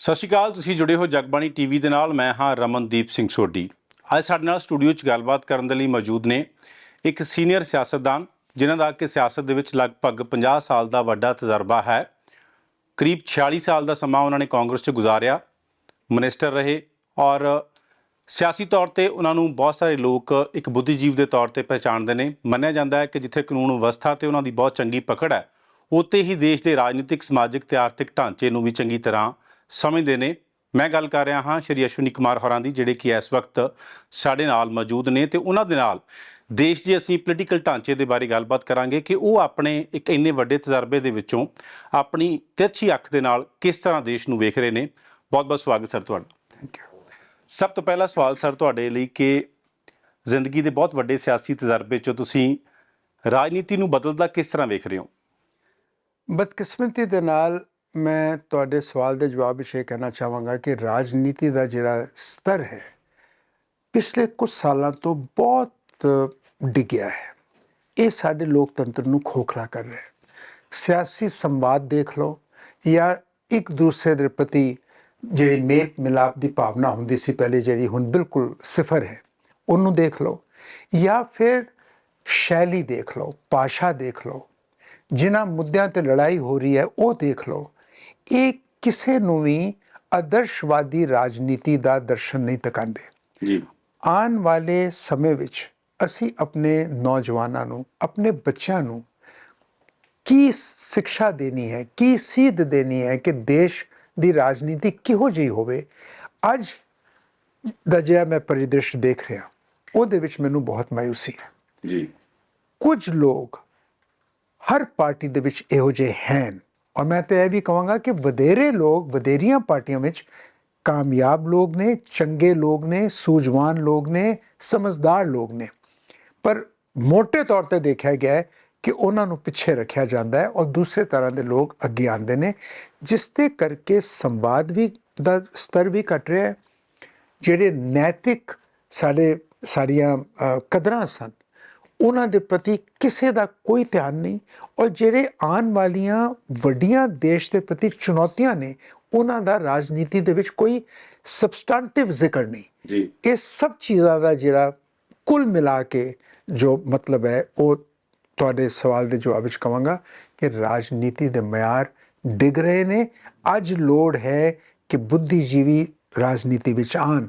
ਸਤਿ ਸ਼੍ਰੀ ਅਕਾਲ, ਤੁਸੀਂ ਜੁੜੇ ਹੋ ਜਗਬਾਣੀ ਟੀਵੀ ਦੇ ਨਾਲ, ਮੈਂ ਹਾਂ ਰਮਨਦੀਪ ਸਿੰਘ ਸੋਢੀ। ਅੱਜ ਸਾਡੇ ਨਾਲ ਸਟੂਡੀਓ 'ਚ ਗੱਲਬਾਤ ਕਰਨ ਦੇ ਲਈ ਮੌਜੂਦ ਨੇ ਇੱਕ ਸੀਨੀਅਰ ਸਿਆਸਤਦਾਨ, ਜਿਨ੍ਹਾਂ ਦਾ ਕਿ ਸਿਆਸਤ ਦੇ ਵਿੱਚ ਲਗਭਗ 50 ਸਾਲ ਦਾ ਵੱਡਾ ਤਜਰਬਾ ਹੈ। ਕਰੀਬ 46 ਸਾਲ ਦਾ ਸਮਾਂ ਉਹਨਾਂ ਨੇ ਕਾਂਗਰਸ 'ਚ ਗੁਜ਼ਾਰਿਆ, ਮਿਨਿਸਟਰ ਰਹੇ ਔਰ ਸਿਆਸੀ ਤੌਰ ਤੇ ਉਹਨਾਂ ਨੂੰ ਬਹੁਤ ਸਾਰੇ ਲੋਕ ਇੱਕ ਬੁੱਧੀਜੀਵ ਦੇ ਤੌਰ ਤੇ ਪਹਿਚਾਣਦੇ ਨੇ। ਮੰਨਿਆ ਜਾਂਦਾ ਹੈ ਕਿ ਜਿੱਥੇ ਕਾਨੂੰਨ ਵਿਵਸਥਾ ਤੇ ਉਹਨਾਂ ਦੀ ਬਹੁਤ ਚੰਗੀ ਪਕੜ ਹੈ, ਉੱਥੇ ਹੀ ਦੇਸ਼ ਦੇ ਰਾਜਨੀਤਿਕ, ਸਮਾਜਿਕ ਤੇ ਆਰਥਿਕ ਢਾਂਚੇ ਨੂੰ ਵੀ ਚੰਗੀ ਤਰ੍ਹਾਂ ਸਮਝਦੇ ਨੇ। ਮੈਂ ਗੱਲ ਕਰ ਰਿਹਾ ਹਾਂ ਸ਼੍ਰੀ ਅਸ਼ਵਨੀ ਕੁਮਾਰ ਹੋਰਾਂ ਦੀ ਜਿਹੜੇ ਕਿ ਇਸ ਵਕਤ ਸਾਡੇ ਨਾਲ ਮੌਜੂਦ ਨੇ ਤੇ ਉਹਨਾਂ ਦੇ ਨਾਲ ਦੇਸ਼ ਦੇ ਅਸੀਂ ਪੋਲੀਟੀਕਲ ਢਾਂਚੇ ਦੇ ਬਾਰੇ ਗੱਲਬਾਤ ਕਰਾਂਗੇ ਕਿ ਉਹ ਆਪਣੇ ਇੱਕ ਇੰਨੇ ਵੱਡੇ ਤਜਰਬੇ ਦੇ ਵਿੱਚੋਂ ਆਪਣੀ ਤਿਰਛੀ ਅੱਖ ਦੇ ਨਾਲ ਕਿਸ ਤਰ੍ਹਾਂ ਦੇਸ਼ ਨੂੰ ਵੇਖ ਰਹੇ ਨੇ। ਬਹੁਤ ਬਹੁਤ ਸਵਾਗਤ ਸਰ ਤੁਹਾਡਾ। ਥੈਂਕ ਯੂ ਸਭ ਤੋਂ ਪਹਿਲਾ ਸਵਾਲ ਸਰ ਤੁਹਾਡੇ ਲਈ ਕਿ ਜ਼ਿੰਦਗੀ ਦੇ ਬਹੁਤ ਵੱਡੇ ਸਿਆਸੀ ਤਜਰਬੇ 'ਚੋਂ ਤੁਸੀਂ ਰਾਜਨੀਤੀ ਨੂੰ ਬਦਲਦਾ ਕਿਸ ਤਰ੍ਹਾਂ ਵੇਖ ਰਹੇ ਹੋ? ਬਦਕਿਸਮਤੀ ਦੇ ਨਾਲ ਮੈਂ ਤੁਹਾਡੇ ਸਵਾਲ ਦੇ ਜਵਾਬ ਵਿੱਚ ਇਹ ਕਹਿਣਾ ਚਾਹਾਂਗਾ ਕਿ ਰਾਜਨੀਤੀ ਦਾ ਜਿਹੜਾ ਸਤਰ ਹੈ, ਪਿਛਲੇ ਕੁਝ ਸਾਲਾਂ ਤੋਂ ਬਹੁਤ ਡਿੱਗਿਆ ਹੈ। ਇਹ ਸਾਡੇ ਲੋਕਤੰਤਰ ਨੂੰ ਖੋਖਲਾ ਕਰ ਰਿਹਾ ਹੈ। ਸਿਆਸੀ ਸੰਵਾਦ ਦੇਖ ਲਓ ਜਾਂ ਇੱਕ ਦੂਸਰੇ ਦੇ ਪ੍ਰਤੀ ਜਿਹੜੀ ਮੇਲ ਮਿਲਾਪ ਦੀ ਭਾਵਨਾ ਹੁੰਦੀ ਸੀ, ਪਹਿਲੇ ਜਿਹੜੀ ਹੁਣ ਬਿਲਕੁਲ ਸਿਫਰ ਹੈ, ਉਹਨੂੰ ਦੇਖ ਲਓ। ਜਾਂ ਫਿਰ ਸ਼ੈਲੀ ਦੇਖ ਲਓ, ਭਾਸ਼ਾ ਦੇਖ ਲਓ, ਜਿਨ੍ਹਾਂ ਮੁੱਦਿਆਂ ਤੇ ਲੜਾਈ ਹੋ ਰਹੀ ਹੈ, ਉਹ ਦੇਖ ਲਓ। ਇਹ ਕਿਸੇ ਨੂੰ ਵੀ ਆਦਰਸ਼ਵਾਦੀ ਰਾਜਨੀਤੀ ਦਾ ਦਰਸ਼ਨ ਨਹੀਂ ਤਕਾਉਂਦੇ ਜੀ। ਆਉਣ ਵਾਲੇ ਸਮੇਂ ਵਿੱਚ ਅਸੀਂ ਆਪਣੇ ਨੌਜਵਾਨਾਂ ਨੂੰ ਆਪਣੇ ਬੱਚਿਆਂ ਨੂੰ ਕੀ ਸਿੱਖਿਆ ਦੇਣੀ ਹੈ ਕੀ ਸਿੱਧ ਦੇਣੀ ਹੈ ਕਿ ਦੇਸ਼ ਦੀ ਰਾਜਨੀਤੀ ਕਿਹੋ ਜਿਹੀ ਹੋਵੇ। ਅੱਜ ਦਾ ਜਿਹੜਾ ਮੈਂ ਪਰਿਦ੍ਰਿਸ਼ ਦੇਖ ਰਿਹਾ ਉਹਦੇ ਵਿੱਚ ਮੈਨੂੰ ਬਹੁਤ ਮਾਇੂਸੀ ਹੈ। ਜੀ। ਕੁਝ ਲੋਕ ਹਰ ਪਾਰਟੀ ਦੇ ਵਿੱਚ ਇਹੋ ਜਿਹੇ ਹਨ। ਔਰ ਮੈਂ ਤਾਂ ਇਹ ਵੀ ਕਹਾਂਗਾ ਕਿ ਵਧੇਰੇ ਲੋਕ, ਵਧੇਰੀਆਂ ਪਾਰਟੀਆਂ ਵਿੱਚ ਕਾਮਯਾਬ ਲੋਕ ਨੇ, ਚੰਗੇ ਲੋਕ ਨੇ, ਸੂਝਵਾਨ ਲੋਕ ਨੇ, ਸਮਝਦਾਰ ਲੋਕ ਨੇ। ਪਰ ਮੋٹے ਤੌਰ ਤੇ ਦੇਖਿਆ ਗਿਆ ਹੈ ਕਿ ਉਹਨਾਂ ਨੂੰ ਪਿੱਛੇ ਰੱਖਿਆ ਜਾਂਦਾ ਹੈ ਔਰ ਦੂਸਰੇ ਤਰ੍ਹਾਂ ਦੇ ਲੋਕ ਅੱਗੇ ਆਉਂਦੇ ਨੇ, ਜਿਸ ਤੇ ਕਰਕੇ ਸੰਵਾਦ ਵੀ ਦਾ ਸਤਰ ਵੀ ਘਟ ਰਿਹਾ ਹੈ। ਜਿਹੜੇ ਨੈਤਿਕ ਸਾਡੇ, ਸਾਡੀਆਂ ਕਦਰਾਂ ਸਨ ਉਹਨਾਂ ਦੇ ਪ੍ਰਤੀ ਕਿਸੇ ਦਾ ਕੋਈ ਧਿਆਨ ਨਹੀਂ ਔਰ ਜਿਹੜੇ ਆਉਣ ਵਾਲੀਆਂ ਵੱਡੀਆਂ ਦੇਸ਼ ਦੇ ਪ੍ਰਤੀ ਚੁਣੌਤੀਆਂ ਨੇ ਉਹਨਾਂ ਦਾ ਰਾਜਨੀਤੀ ਦੇ ਵਿੱਚ ਕੋਈ ਸਬਸਟੈਂਟਿਵ ਜ਼ਿਕਰ ਨਹੀਂ। ਜੀ। ਇਹ ਸਭ ਚੀਜ਼ਾਂ ਦਾ ਜਿਹੜਾ ਕੁੱਲ ਮਿਲਾ ਕੇ ਜੋ ਮਤਲਬ ਹੈ ਉਹ ਤੁਹਾਡੇ ਸਵਾਲ ਦੇ ਜਵਾਬ ਵਿੱਚ ਕਵਾਂਗਾ ਕਿ ਰਾਜਨੀਤੀ ਦੇ ਮਿਆਰ ਡਿੱਗ ਰਹੇ ਨੇ। ਅੱਜ ਲੋੜ ਹੈ ਕਿ ਬੁੱਧੀਜੀਵੀ ਰਾਜਨੀਤੀ ਵਿੱਚ ਆਣ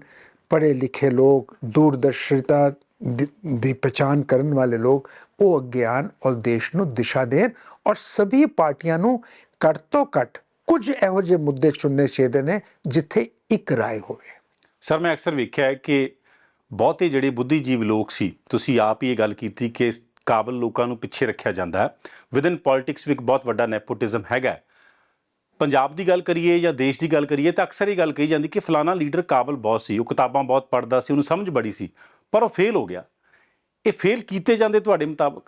ਪੜ੍ਹੇ ਲਿਖੇ ਲੋਕ ਦੂਰਦਰਸ਼ਿਤਾ ਦੀ ਦੀ ਪਛਾਣ ਕਰਨ ਵਾਲੇ ਲੋਕ, ਉਹ ਅੱਗੇ ਆਣ ਔਰ ਦੇਸ਼ ਨੂੰ ਦਿਸ਼ਾ ਦੇਣ ਔਰ ਸਭੀ ਪਾਰਟੀਆਂ ਨੂੰ ਘੱਟ ਤੋਂ ਘੱਟ ਕੁਝ ਇਹੋ ਜਿਹੇ ਮੁੱਦੇ ਚੁਣਨੇ ਚਾਹੀਦੇ ਨੇ, ਜਿੱਥੇ ਇੱਕ ਰਾਏ ਹੋਵੇ। ਸਰ, ਮੈਂ ਅਕਸਰ ਵੇਖਿਆ ਹੈ ਕਿ ਬਹੁਤੇ ਜਿਹੜੇ ਬੁੱਧੀਜੀਵ ਲੋਕ ਸੀ, ਤੁਸੀਂ ਆਪ ਹੀ ਇਹ ਗੱਲ ਕੀਤੀ ਕਿ ਕਾਬਲ ਲੋਕਾਂ ਨੂੰ ਪਿੱਛੇ ਰੱਖਿਆ ਜਾਂਦਾ ਹੈ। ਵਿਦਨ ਪੋਲਿਟਿਕਸ ਵੀ ਇੱਕ ਬਹੁਤ ਵੱਡਾ ਨੈਪੋਟਿਜ਼ਮ ਹੈਗਾ ਪੰਜਾਬ ਦੀ ਗੱਲ ਕਰੀਏ ਜਾਂ ਦੇਸ਼ ਦੀ ਗੱਲ ਕਰੀਏ, ਤਾਂ ਅਕਸਰ ਇਹ ਗੱਲ ਕਹੀ ਜਾਂਦੀ ਕਿ ਫਲਾਣਾ ਲੀਡਰ ਕਾਬਲ ਬਹੁਤ ਸੀ, ਉਹ ਕਿਤਾਬਾਂ ਬਹੁਤ ਪੜ੍ਹਦਾ ਸੀ, ਉਹਨੂੰ ਸਮਝ ਬੜੀ ਸੀ। ਪਰ ਉਹ ਫੇਲ ਹੋ ਗਿਆ। ਇਹ ਫੇਲ ਕੀਤੇ ਜਾਂਦੇ ਤੁਹਾਡੇ ਮੁਤਾਬਕ?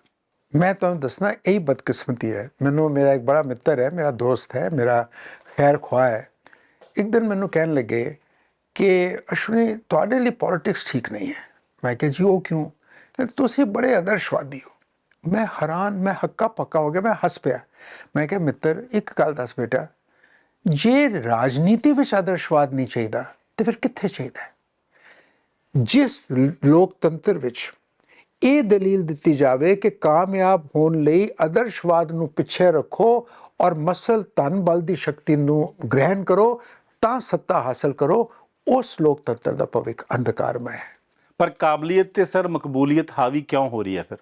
ਮੈਂ ਤੁਹਾਨੂੰ ਦੱਸਣਾ, ਇਹੀ ਬਦਕਿਸਮਤੀ ਹੈ। ਮੈਨੂੰ, ਮੇਰਾ ਇੱਕ ਬੜਾ ਮਿੱਤਰ ਹੈ, ਮੇਰਾ ਦੋਸਤ ਹੈ, ਮੇਰਾ ਖੈਰ ਖੁਆ ਹੈ। ਇੱਕ ਦਿਨ ਮੈਨੂੰ ਕਹਿਣ ਲੱਗੇ ਕਿ, ਅਸ਼ਵਨੀ, ਤੁਹਾਡੇ ਲਈ ਪੋਲਿਟਿਕਸ ਠੀਕ ਨਹੀਂ ਹੈ। ਮੈਂ ਕਿਹਾ, ਜੀ, ਉਹ ਕਿਉਂ? ਤੁਸੀਂ ਬੜੇ ਆਦਰਸ਼ਵਾਦੀ ਹੋ। ਮੈਂ ਹੈਰਾਨ, ਮੈਂ ਹੱਕਾ ਪੱਕਾ ਹੋ ਗਿਆ, ਮੈਂ ਹੱਸ ਪਿਆ। ਮੈਂ ਕਿਹਾ, ਮਿੱਤਰ, ਇੱਕ ਗੱਲ ਦੱਸ ਬੇਟਾ, ਜੇ ਰਾਜਨੀਤੀ ਵਿੱਚ ਆਦਰਸ਼ਵਾਦ ਨਹੀਂ ਚਾਹੀਦਾ, ਤੇ ਫਿਰ ਕਿੱਥੇ ਚਾਹੀਦਾ ਜਿਸ ਲੋਕਤੰਤਰ ਵਿੱਚ ਇਹ ਦਲੀਲ ਦਿੱਤੀ ਜਾਵੇ ਕਿ ਕਾਮਯਾਬ ਹੋਣ ਲਈ ਆਦਰਸ਼ਵਾਦ ਨੂੰ ਪਿੱਛੇ ਰੱਖੋ ਔਰ ਮਸਲ ਧਨ ਬਲ ਦੀ ਸ਼ਕਤੀ ਨੂੰ ਗ੍ਰਹਿਣ ਕਰੋ ਤਾਂ ਸੱਤਾ ਹਾਸਲ ਕਰੋ ਉਸ ਲੋਕਤੰਤਰ ਦਾ ਭਵਿੱਖ ਅੰਧਕਾਰਮੈ। ਹੈ ਪਰ ਕਾਬਲੀਅਤ ਤੇ ਸਰ ਮਕਬੂਲੀਅਤ ਹਾਵੀ ਕਿਉਂ ਹੋ ਰਹੀ ਹੈ ਫਿਰ?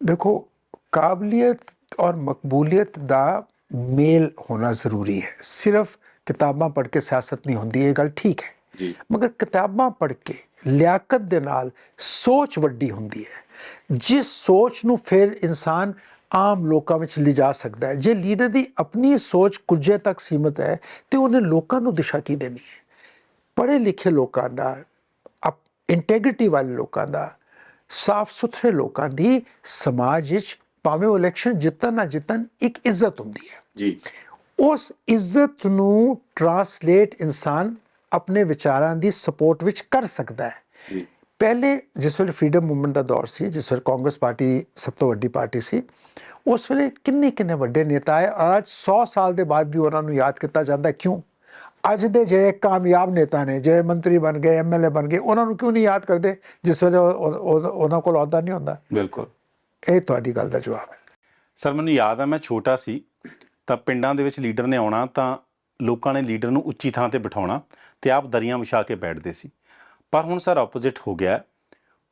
ਦੇਖੋ ਕਾਬਲੀਅਤ ਔਰ ਮਕਬੂਲੀਅਤ ਦਾ ਮੇਲ ਹੋਣਾ ਜ਼ਰੂਰੀ ਹੈ। ਸਿਰਫ ਕਿਤਾਬਾਂ ਪੜ੍ਹ ਕੇ ਸਿਆਸਤ ਨਹੀਂ ਹੁੰਦੀ ਇਹ ਗੱਲ ਠੀਕ ਹੈ। ਮਗਰ ਕਿਤਾਬਾਂ ਪੜ੍ਹ ਕੇ ਲਿਆਕਤ ਦੇ ਨਾਲ ਸੋਚ ਵੱਡੀ ਹੁੰਦੀ ਹੈ। ਜਿਸ ਸੋਚ ਨੂੰ ਫਿਰ ਇਨਸਾਨ ਆਮ ਲੋਕਾਂ ਵਿੱਚ ਲਿਜਾ ਸਕਦਾ ਹੈ। ਜੇ ਲੀਡਰ ਦੀ ਆਪਣੀ ਸੋਚ ਕੁਝੇ ਤੱਕ ਸੀਮਤ ਹੈ ਤੇ ਉਹਨੇ ਲੋਕਾਂ ਨੂੰ ਦਿਸ਼ਾ ਕੀ ਦੇਣੀ ਹੈ? ਪੜ੍ਹੇ ਲਿਖੇ ਲੋਕਾਂ ਦਾ ਇੰਟੈਗ੍ਰਿਟੀ ਵਾਲੇ ਲੋਕਾਂ ਦਾ ਸਾਫ਼ ਸੁਥਰੇ ਲੋਕਾਂ ਦੀ ਸਮਾਜ ਵਿੱਚ ਭਾਵੇਂ ਉਹ ਇਲੈਕਸ਼ਨ ਜਿੱਤਣ ਨਾ ਜਿੱਤਣ ਇੱਕ ਇੱਜ਼ਤ ਹੁੰਦੀ ਹੈ। ਜੀ। ਉਸ ਇੱਜ਼ਤ ਨੂੰ ਟਰਾਂਸਲੇਟ ਇਨਸਾਨ ਆਪਣੇ ਵਿਚਾਰਾਂ ਦੀ ਸਪੋਰਟ ਵਿੱਚ ਕਰ ਸਕਦਾ ਹੈ। ਜੀ। ਪਹਿਲੇ ਜਿਸ ਵੇਲੇ ਫਰੀडम ਮੂਵਮੈਂਟ ਦਾ ਦੌਰ ਸੀ ਜਿਸ ਵੇਲੇ ਕਾਂਗਰਸ ਪਾਰਟੀ ਸਭ ਤੋਂ ਵੱਡੀ ਪਾਰਟੀ ਸੀ ਉਸ ਵੇਲੇ ਕਿੰਨੇ ਕਿੰਨੇ ਵੱਡੇ ਨੇਤਾ ਆਏ ਅੱਜ 100 ਸਾਲ ਦੇ ਬਾਅਦ ਵੀ ਉਹਨਾਂ ਨੂੰ ਯਾਦ ਕੀਤਾ ਜਾਂਦਾ ਹੈ। ਕਿਉਂ? ਅੱਜ ਦੇ ਜਿਹੜੇ ਕਾਮਯਾਬ ਨੇਤਾ ਨੇ ਜਿਹੜੇ ਮੰਤਰੀ ਬਣ ਗਏ ਐਮਐਲਏ ਬਣ ਗਏ ਉਹਨਾਂ ਨੂੰ ਕਿਉਂ ਨਹੀਂ ਯਾਦ ਕਰਦੇ ਜਿਸ ਵੇਲੇ ਉਹ- ਉਹ- ਉਹ- ਉਹਨਾਂ ਕੋਲ ਅਹੁਦਾ ਨਹੀਂ ਹੁੰਦਾ? ਬਿਲਕੁਲ। ਇਹ ਤੁਹਾਡੀ ਗੱਲ ਦਾ ਜਵਾਬ ਹੈ। ਸਰ ਮੈਨੂੰ ਯਾਦ ਆ ਮੈਂ ਛੋਟਾ ਸੀ ਤਾਂ ਪਿੰਡਾਂ ਦੇ ਵਿੱਚ ਲੀਡਰ ਨੇ ਆਉਣਾ ਤਾਂ ਲੋਕਾਂ ਨੇ ਲੀਡਰ ਨੂੰ ਉੱਚੀ ਥਾਂ ਤੇ ਬਿਠਾਉਣਾ ਤੇ ਆਪ ਦਰੀਆਂ ਵਿਛਾ ਕੇ ਬੈਠਦੇ ਸੀ। ਪਰ ਹੁਣ ਸਰ ਆਪੋਜ਼ਿਟ ਹੋ ਗਿਆ।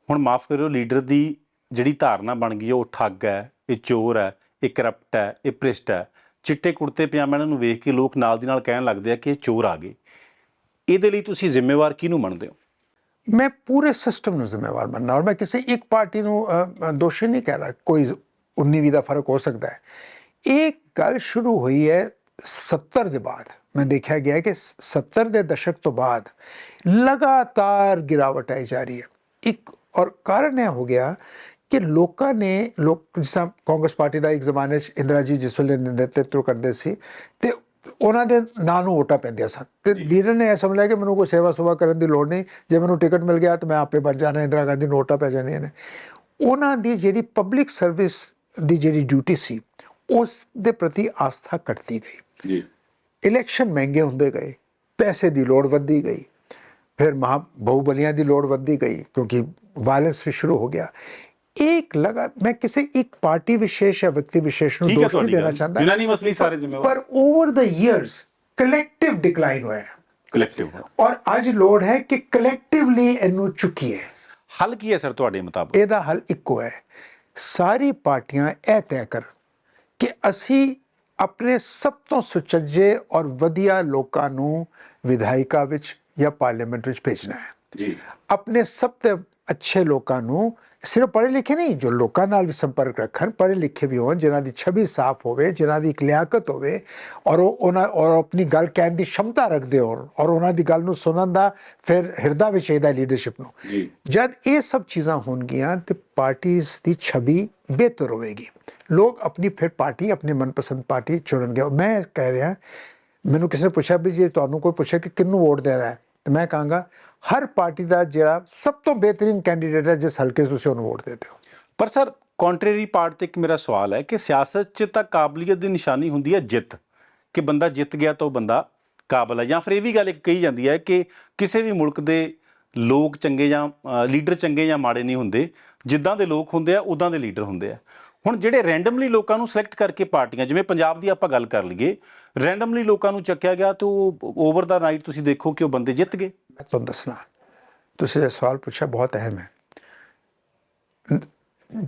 ਹੁਣ ਮਾਫ ਕਰਿਓ ਲੀਡਰ ਦੀ ਜਿਹੜੀ ਧਾਰਨਾ ਬਣ ਗਈ ਹੈ, ਉਹ ਠੱਗ ਹੈ ਇਹ ਚੋਰ ਹੈ ਇਹ ਕਰਪਟ ਹੈ ਇਹ ਭ੍ਰਿਸ਼ਟ ਹੈ। ਚਿੱਟੇ ਕੁੜਤੇ ਪਜਾਮਿਆਂ ਨੂੰ ਵੇਖ ਕੇ ਲੋਕ ਨਾਲ ਦੀ ਨਾਲ ਕਹਿਣ ਲੱਗਦੇ ਆ ਕਿ ਇਹ ਚੋਰ ਆ ਗਏ। ਇਹਦੇ ਲਈ ਤੁਸੀਂ ਜ਼ਿੰਮੇਵਾਰ ਕਿਹਨੂੰ ਮੰਨਦੇ ਹੋ? ਮੈਂ ਪੂਰੇ ਸਿਸਟਮ ਨੂੰ ਜ਼ਿੰਮੇਵਾਰ ਮੰਨਣਾ ਔਰ ਮੈਂ ਕਿਸੇ ਇੱਕ ਪਾਰਟੀ ਨੂੰ ਦੋਸ਼ੀ ਨਹੀਂ ਕਹਿ ਰਿਹਾ। ਕੋਈ 19 ਦਾ ਫ਼ਰਕ ਹੋ ਸਕਦਾ ਹੈ। ਇਹ ਗੱਲ ਸ਼ੁਰੂ ਹੋਈ ਹੈ 70 ਦੇ ਬਾਅਦ ਮੈਂ ਦੇਖਿਆ ਗਿਆ ਕਿ 70 ਦੇ ਦਸ਼ਕ ਤੋਂ ਬਾਅਦ ਲਗਾਤਾਰ ਗਿਰਾਵਟ ਆਈ ਜਾ ਰਹੀ ਹੈ। ਇੱਕ ਔਰ ਕਾਰਨ ਇਹ ਹੋ ਗਿਆ ਕਿ ਲੋਕਾਂ ਨੇ ਲੋਕ ਜਿਸ ਕਾਂਗਰਸ ਪਾਰਟੀ ਦਾ ਇੱਕ ਜ਼ਮਾਨੇ 'ਚ ਇੰਦਰਾ ਜੀ ਜਿਸ ਵੇਲੇ ਨੇਤਰਤਵ ਕਰਦੇ ਸੀ ਤੇ ਉਹਨਾਂ ਦੇ ਨਾਂ ਨੂੰ ਵੋਟਾਂ ਪੈਂਦੀਆਂ ਸਨ। ਤੇ ਲੀਡਰ ਨੇ ਇਹ ਸਮਝ ਲਿਆ ਕਿ ਮੈਨੂੰ ਕੋਈ ਸੇਵਾ ਸੁਵਾ ਕਰਨ ਦੀ ਲੋੜ ਨਹੀਂ ਜੇ ਮੈਨੂੰ ਟਿਕਟ ਮਿਲ ਗਿਆ ਤਾਂ ਮੈਂ ਆਪੇ ਬਣ ਜਾਣਾ ਇੰਦਰਾ ਗਾਂਧੀ ਨੂੰ ਵੋਟਾਂ ਪੈ ਜਾਣੀਆਂ ਨੇ। ਉਹਨਾਂ ਦੀ ਜਿਹੜੀ ਪਬਲਿਕ ਸਰਵਿਸ ਦੀ ਜਿਹੜੀ ਡਿਊਟੀ ਸੀ ਉਸ ਦੇ ਪ੍ਰਤੀ ਆਸਥਾ ਘਟਦੀ ਗਈ। ਜੀ। ਇਲੈਕਸ਼ਨ ਮਹਿੰਗੇ ਹੁੰਦੇ ਗਏ ਪੈਸੇ ਦੀ ਲੋੜ ਵੱਧਦੀ ਗਈ ਫਿਰ ਮਹਾ ਬਹੁਬਲੀਆਂ ਦੀ ਲੋੜ ਵੱਧਦੀ ਗਈ ਕਿਉਂਕਿ ਵਾਇਲੈਂਸ ਵੀ ਸ਼ੁਰੂ ਹੋ ਗਿਆ। ਇੱਕ ਲਗਾ ਮੈਂ ਕਿਸੇ ਇੱਕ ਪਾਰਟੀ ਵਿਸ਼ੇਸ਼ ਜਾਂ ਵਿਅਕਤੀ ਵਿਸ਼ੇਸ਼ ਨੂੰ ਦੋਸ਼ ਨਹੀਂ ਦੇਣਾ ਚਾਹੁੰਦਾ। ਨਹੀਂ ਮਸਲੀ ਸਾਰੇ ਜ਼ਿੰਮੇਵਾਰ। ਪਰ over the years collective decline ਹੋਇਆ। ਕਲੈਕਟਿਵ ਔਰ ਅੱਜ ਲੋੜ ਹੈ ਕਿ ਕਲੈਕਟਿਵਲੀ ਇਹਨੂੰ ਚੁੱਕੀਏ। ਹੱਲ ਕੀ ਹੈ ਸਰ ਤੁਹਾਡੇ ਮੁਤਾਬਕ? ਇਹਦਾ ਹੱਲ ਇੱਕੋ ਹੈ। ਸਾਰੀ ਪਾਰਟੀਆਂ ਇਹ ਤੈਅ ਕਰਨ ਕਿ ਅਸੀਂ ਆਪਣੇ ਸਭ ਤੋਂ ਸੁਚੱਜੇ ਔਰ ਵਧੀਆ ਲੋਕਾਂ ਨੂੰ ਵਿਧਾਇਕਾ ਵਿੱਚ ਜਾਂ ਪਾਰਲੀਮੈਂਟ ਵਿੱਚ ਭੇਜਣਾ ਹੈ। ਜੀ। ਆਪਣੇ ਸਭ ਤੋਂ ਅੱਛੇ ਲੋਕਾਂ ਨੂੰ ਸਿਰਫ ਪੜ੍ਹੇ ਲਿਖੇ ਨਹੀਂ ਜੋ ਲੋਕਾਂ ਨਾਲ ਵੀ ਸੰਪਰਕ ਰੱਖਣ ਪੜ੍ਹੇ ਲਿਖੇ ਵੀ ਹੋਣ ਜਿਨ੍ਹਾਂ ਦੀ ਛਵੀ ਸਾਫ਼ ਹੋਵੇ ਜਿਨ੍ਹਾਂ ਦੀ ਲਿਆਕਤ ਹੋਵੇ ਔਰ ਉਹ ਉਹਨਾਂ ਔਰ ਆਪਣੀ ਗੱਲ ਕਹਿਣ ਦੀ ਸ਼ਮਤਾ ਰੱਖਦੇ ਹੋਣ ਔਰ ਉਹਨਾਂ ਦੀ ਗੱਲ ਨੂੰ ਸੁਣਨ ਦਾ ਫਿਰ ਹਿਰਦਾ ਵਿੱਚ ਇਹਦਾ ਲੀਡਰਸ਼ਿਪ ਨੂੰ। ਜਦ ਇਹ ਸਭ ਚੀਜ਼ਾਂ ਹੋਣਗੀਆਂ ਤੇ ਪਾਰਟੀਆਂ ਦੀ ਛਵੀ ਬਿਹਤਰ ਹੋਵੇਗੀ। ਲੋਕ ਆਪਣੀ ਫਿਰ ਪਾਰਟੀ ਆਪਣੀ ਮਨਪਸੰਦ ਪਾਰਟੀ ਚੁਣਨਗੇ ਮੈਂ ਕਹਿ ਰਿਹਾ ਮੈਨੂੰ ਕਿਸੇ ਨੇ ਪੁੱਛਿਆ ਵੀ ਜੇ ਤੁਹਾਨੂੰ ਕੋਈ ਪੁੱਛੇ ਕਿ ਕਿਹਨੂੰ ਵੋਟ ਦੇਣਾ ਹੈ ਤੇ ਮੈਂ ਕਹਾਂਗਾ ਹਰ ਪਾਰਟੀ ਦਾ ਜਿਹੜਾ ਸਭ ਤੋਂ ਬਿਹਤਰੀਨ ਕੈਂਡੀਡੇਟ ਹੈ ਜਿਸ ਹਲਕੇ 'ਚ ਤੁਸੀਂ ਉਹਨੂੰ ਵੋਟ ਦਿੰਦੇ ਹੋ ਪਰ ਸਰ ਕੰਟਰੇਰੀ ਪਾਰਟ ਤੇ ਇੱਕ ਮੇਰਾ ਸਵਾਲ ਹੈ ਕਿ ਸਿਆਸਤ 'ਚ ਤਾਂ ਕਾਬਲੀਅਤ ਦੀ ਨਿਸ਼ਾਨੀ ਹੁੰਦੀ ਹੈ ਜਿੱਤ ਕਿ ਬੰਦਾ ਜਿੱਤ ਗਿਆ ਤਾਂ ਉਹ ਬੰਦਾ ਕਾਬਲ ਹੈ ਜਾਂ ਫਿਰ ਇਹ ਵੀ ਗੱਲ ਇੱਕ ਕਹੀ ਜਾਂਦੀ ਹੈ ਕਿ ਕਿਸੇ ਵੀ ਮੁਲਕ ਦੇ ਲੋਕ ਚੰਗੇ ਜਾਂ ਲੀਡਰ ਚੰਗੇ ਜਾਂ ਮਾੜੇ ਨਹੀਂ ਹੁੰਦੇ ਜਿੱਦਾਂ ਦੇ ਲੋਕ ਹੁੰਦੇ ਆ ਉਦਾਂ ਦੇ ਲੀਡਰ ਹੁੰਦੇ ਆ ਹੁਣ ਜਿਹੜੇ ਰੈਂਡਮਲੀ ਲੋਕਾਂ ਨੂੰ ਸਿਲੈਕਟ ਕਰਕੇ ਪਾਰਟੀਆਂ, ਜਿਵੇਂ ਪੰਜਾਬ ਦੀ ਆਪਾਂ ਗੱਲ ਕਰ ਲਈਏ ਰੈਂਡਮਲੀ ਲੋਕਾਂ ਨੂੰ ਚੱਕਿਆ ਗਿਆ ਤਾਂ ਉਹ ਓਵਰ ਦਾ ਨਾਈਟ ਤੁਸੀਂ ਦੇਖੋ ਕਿ ਉਹ ਬੰਦੇ ਜਿੱਤ ਗਏ। ਮੈਂ ਤੁਹਾਨੂੰ ਦੱਸਣਾ, ਤੁਸੀਂ ਇਹ ਸਵਾਲ ਪੁੱਛਿਆ, ਬਹੁਤ ਅਹਿਮ ਹੈ।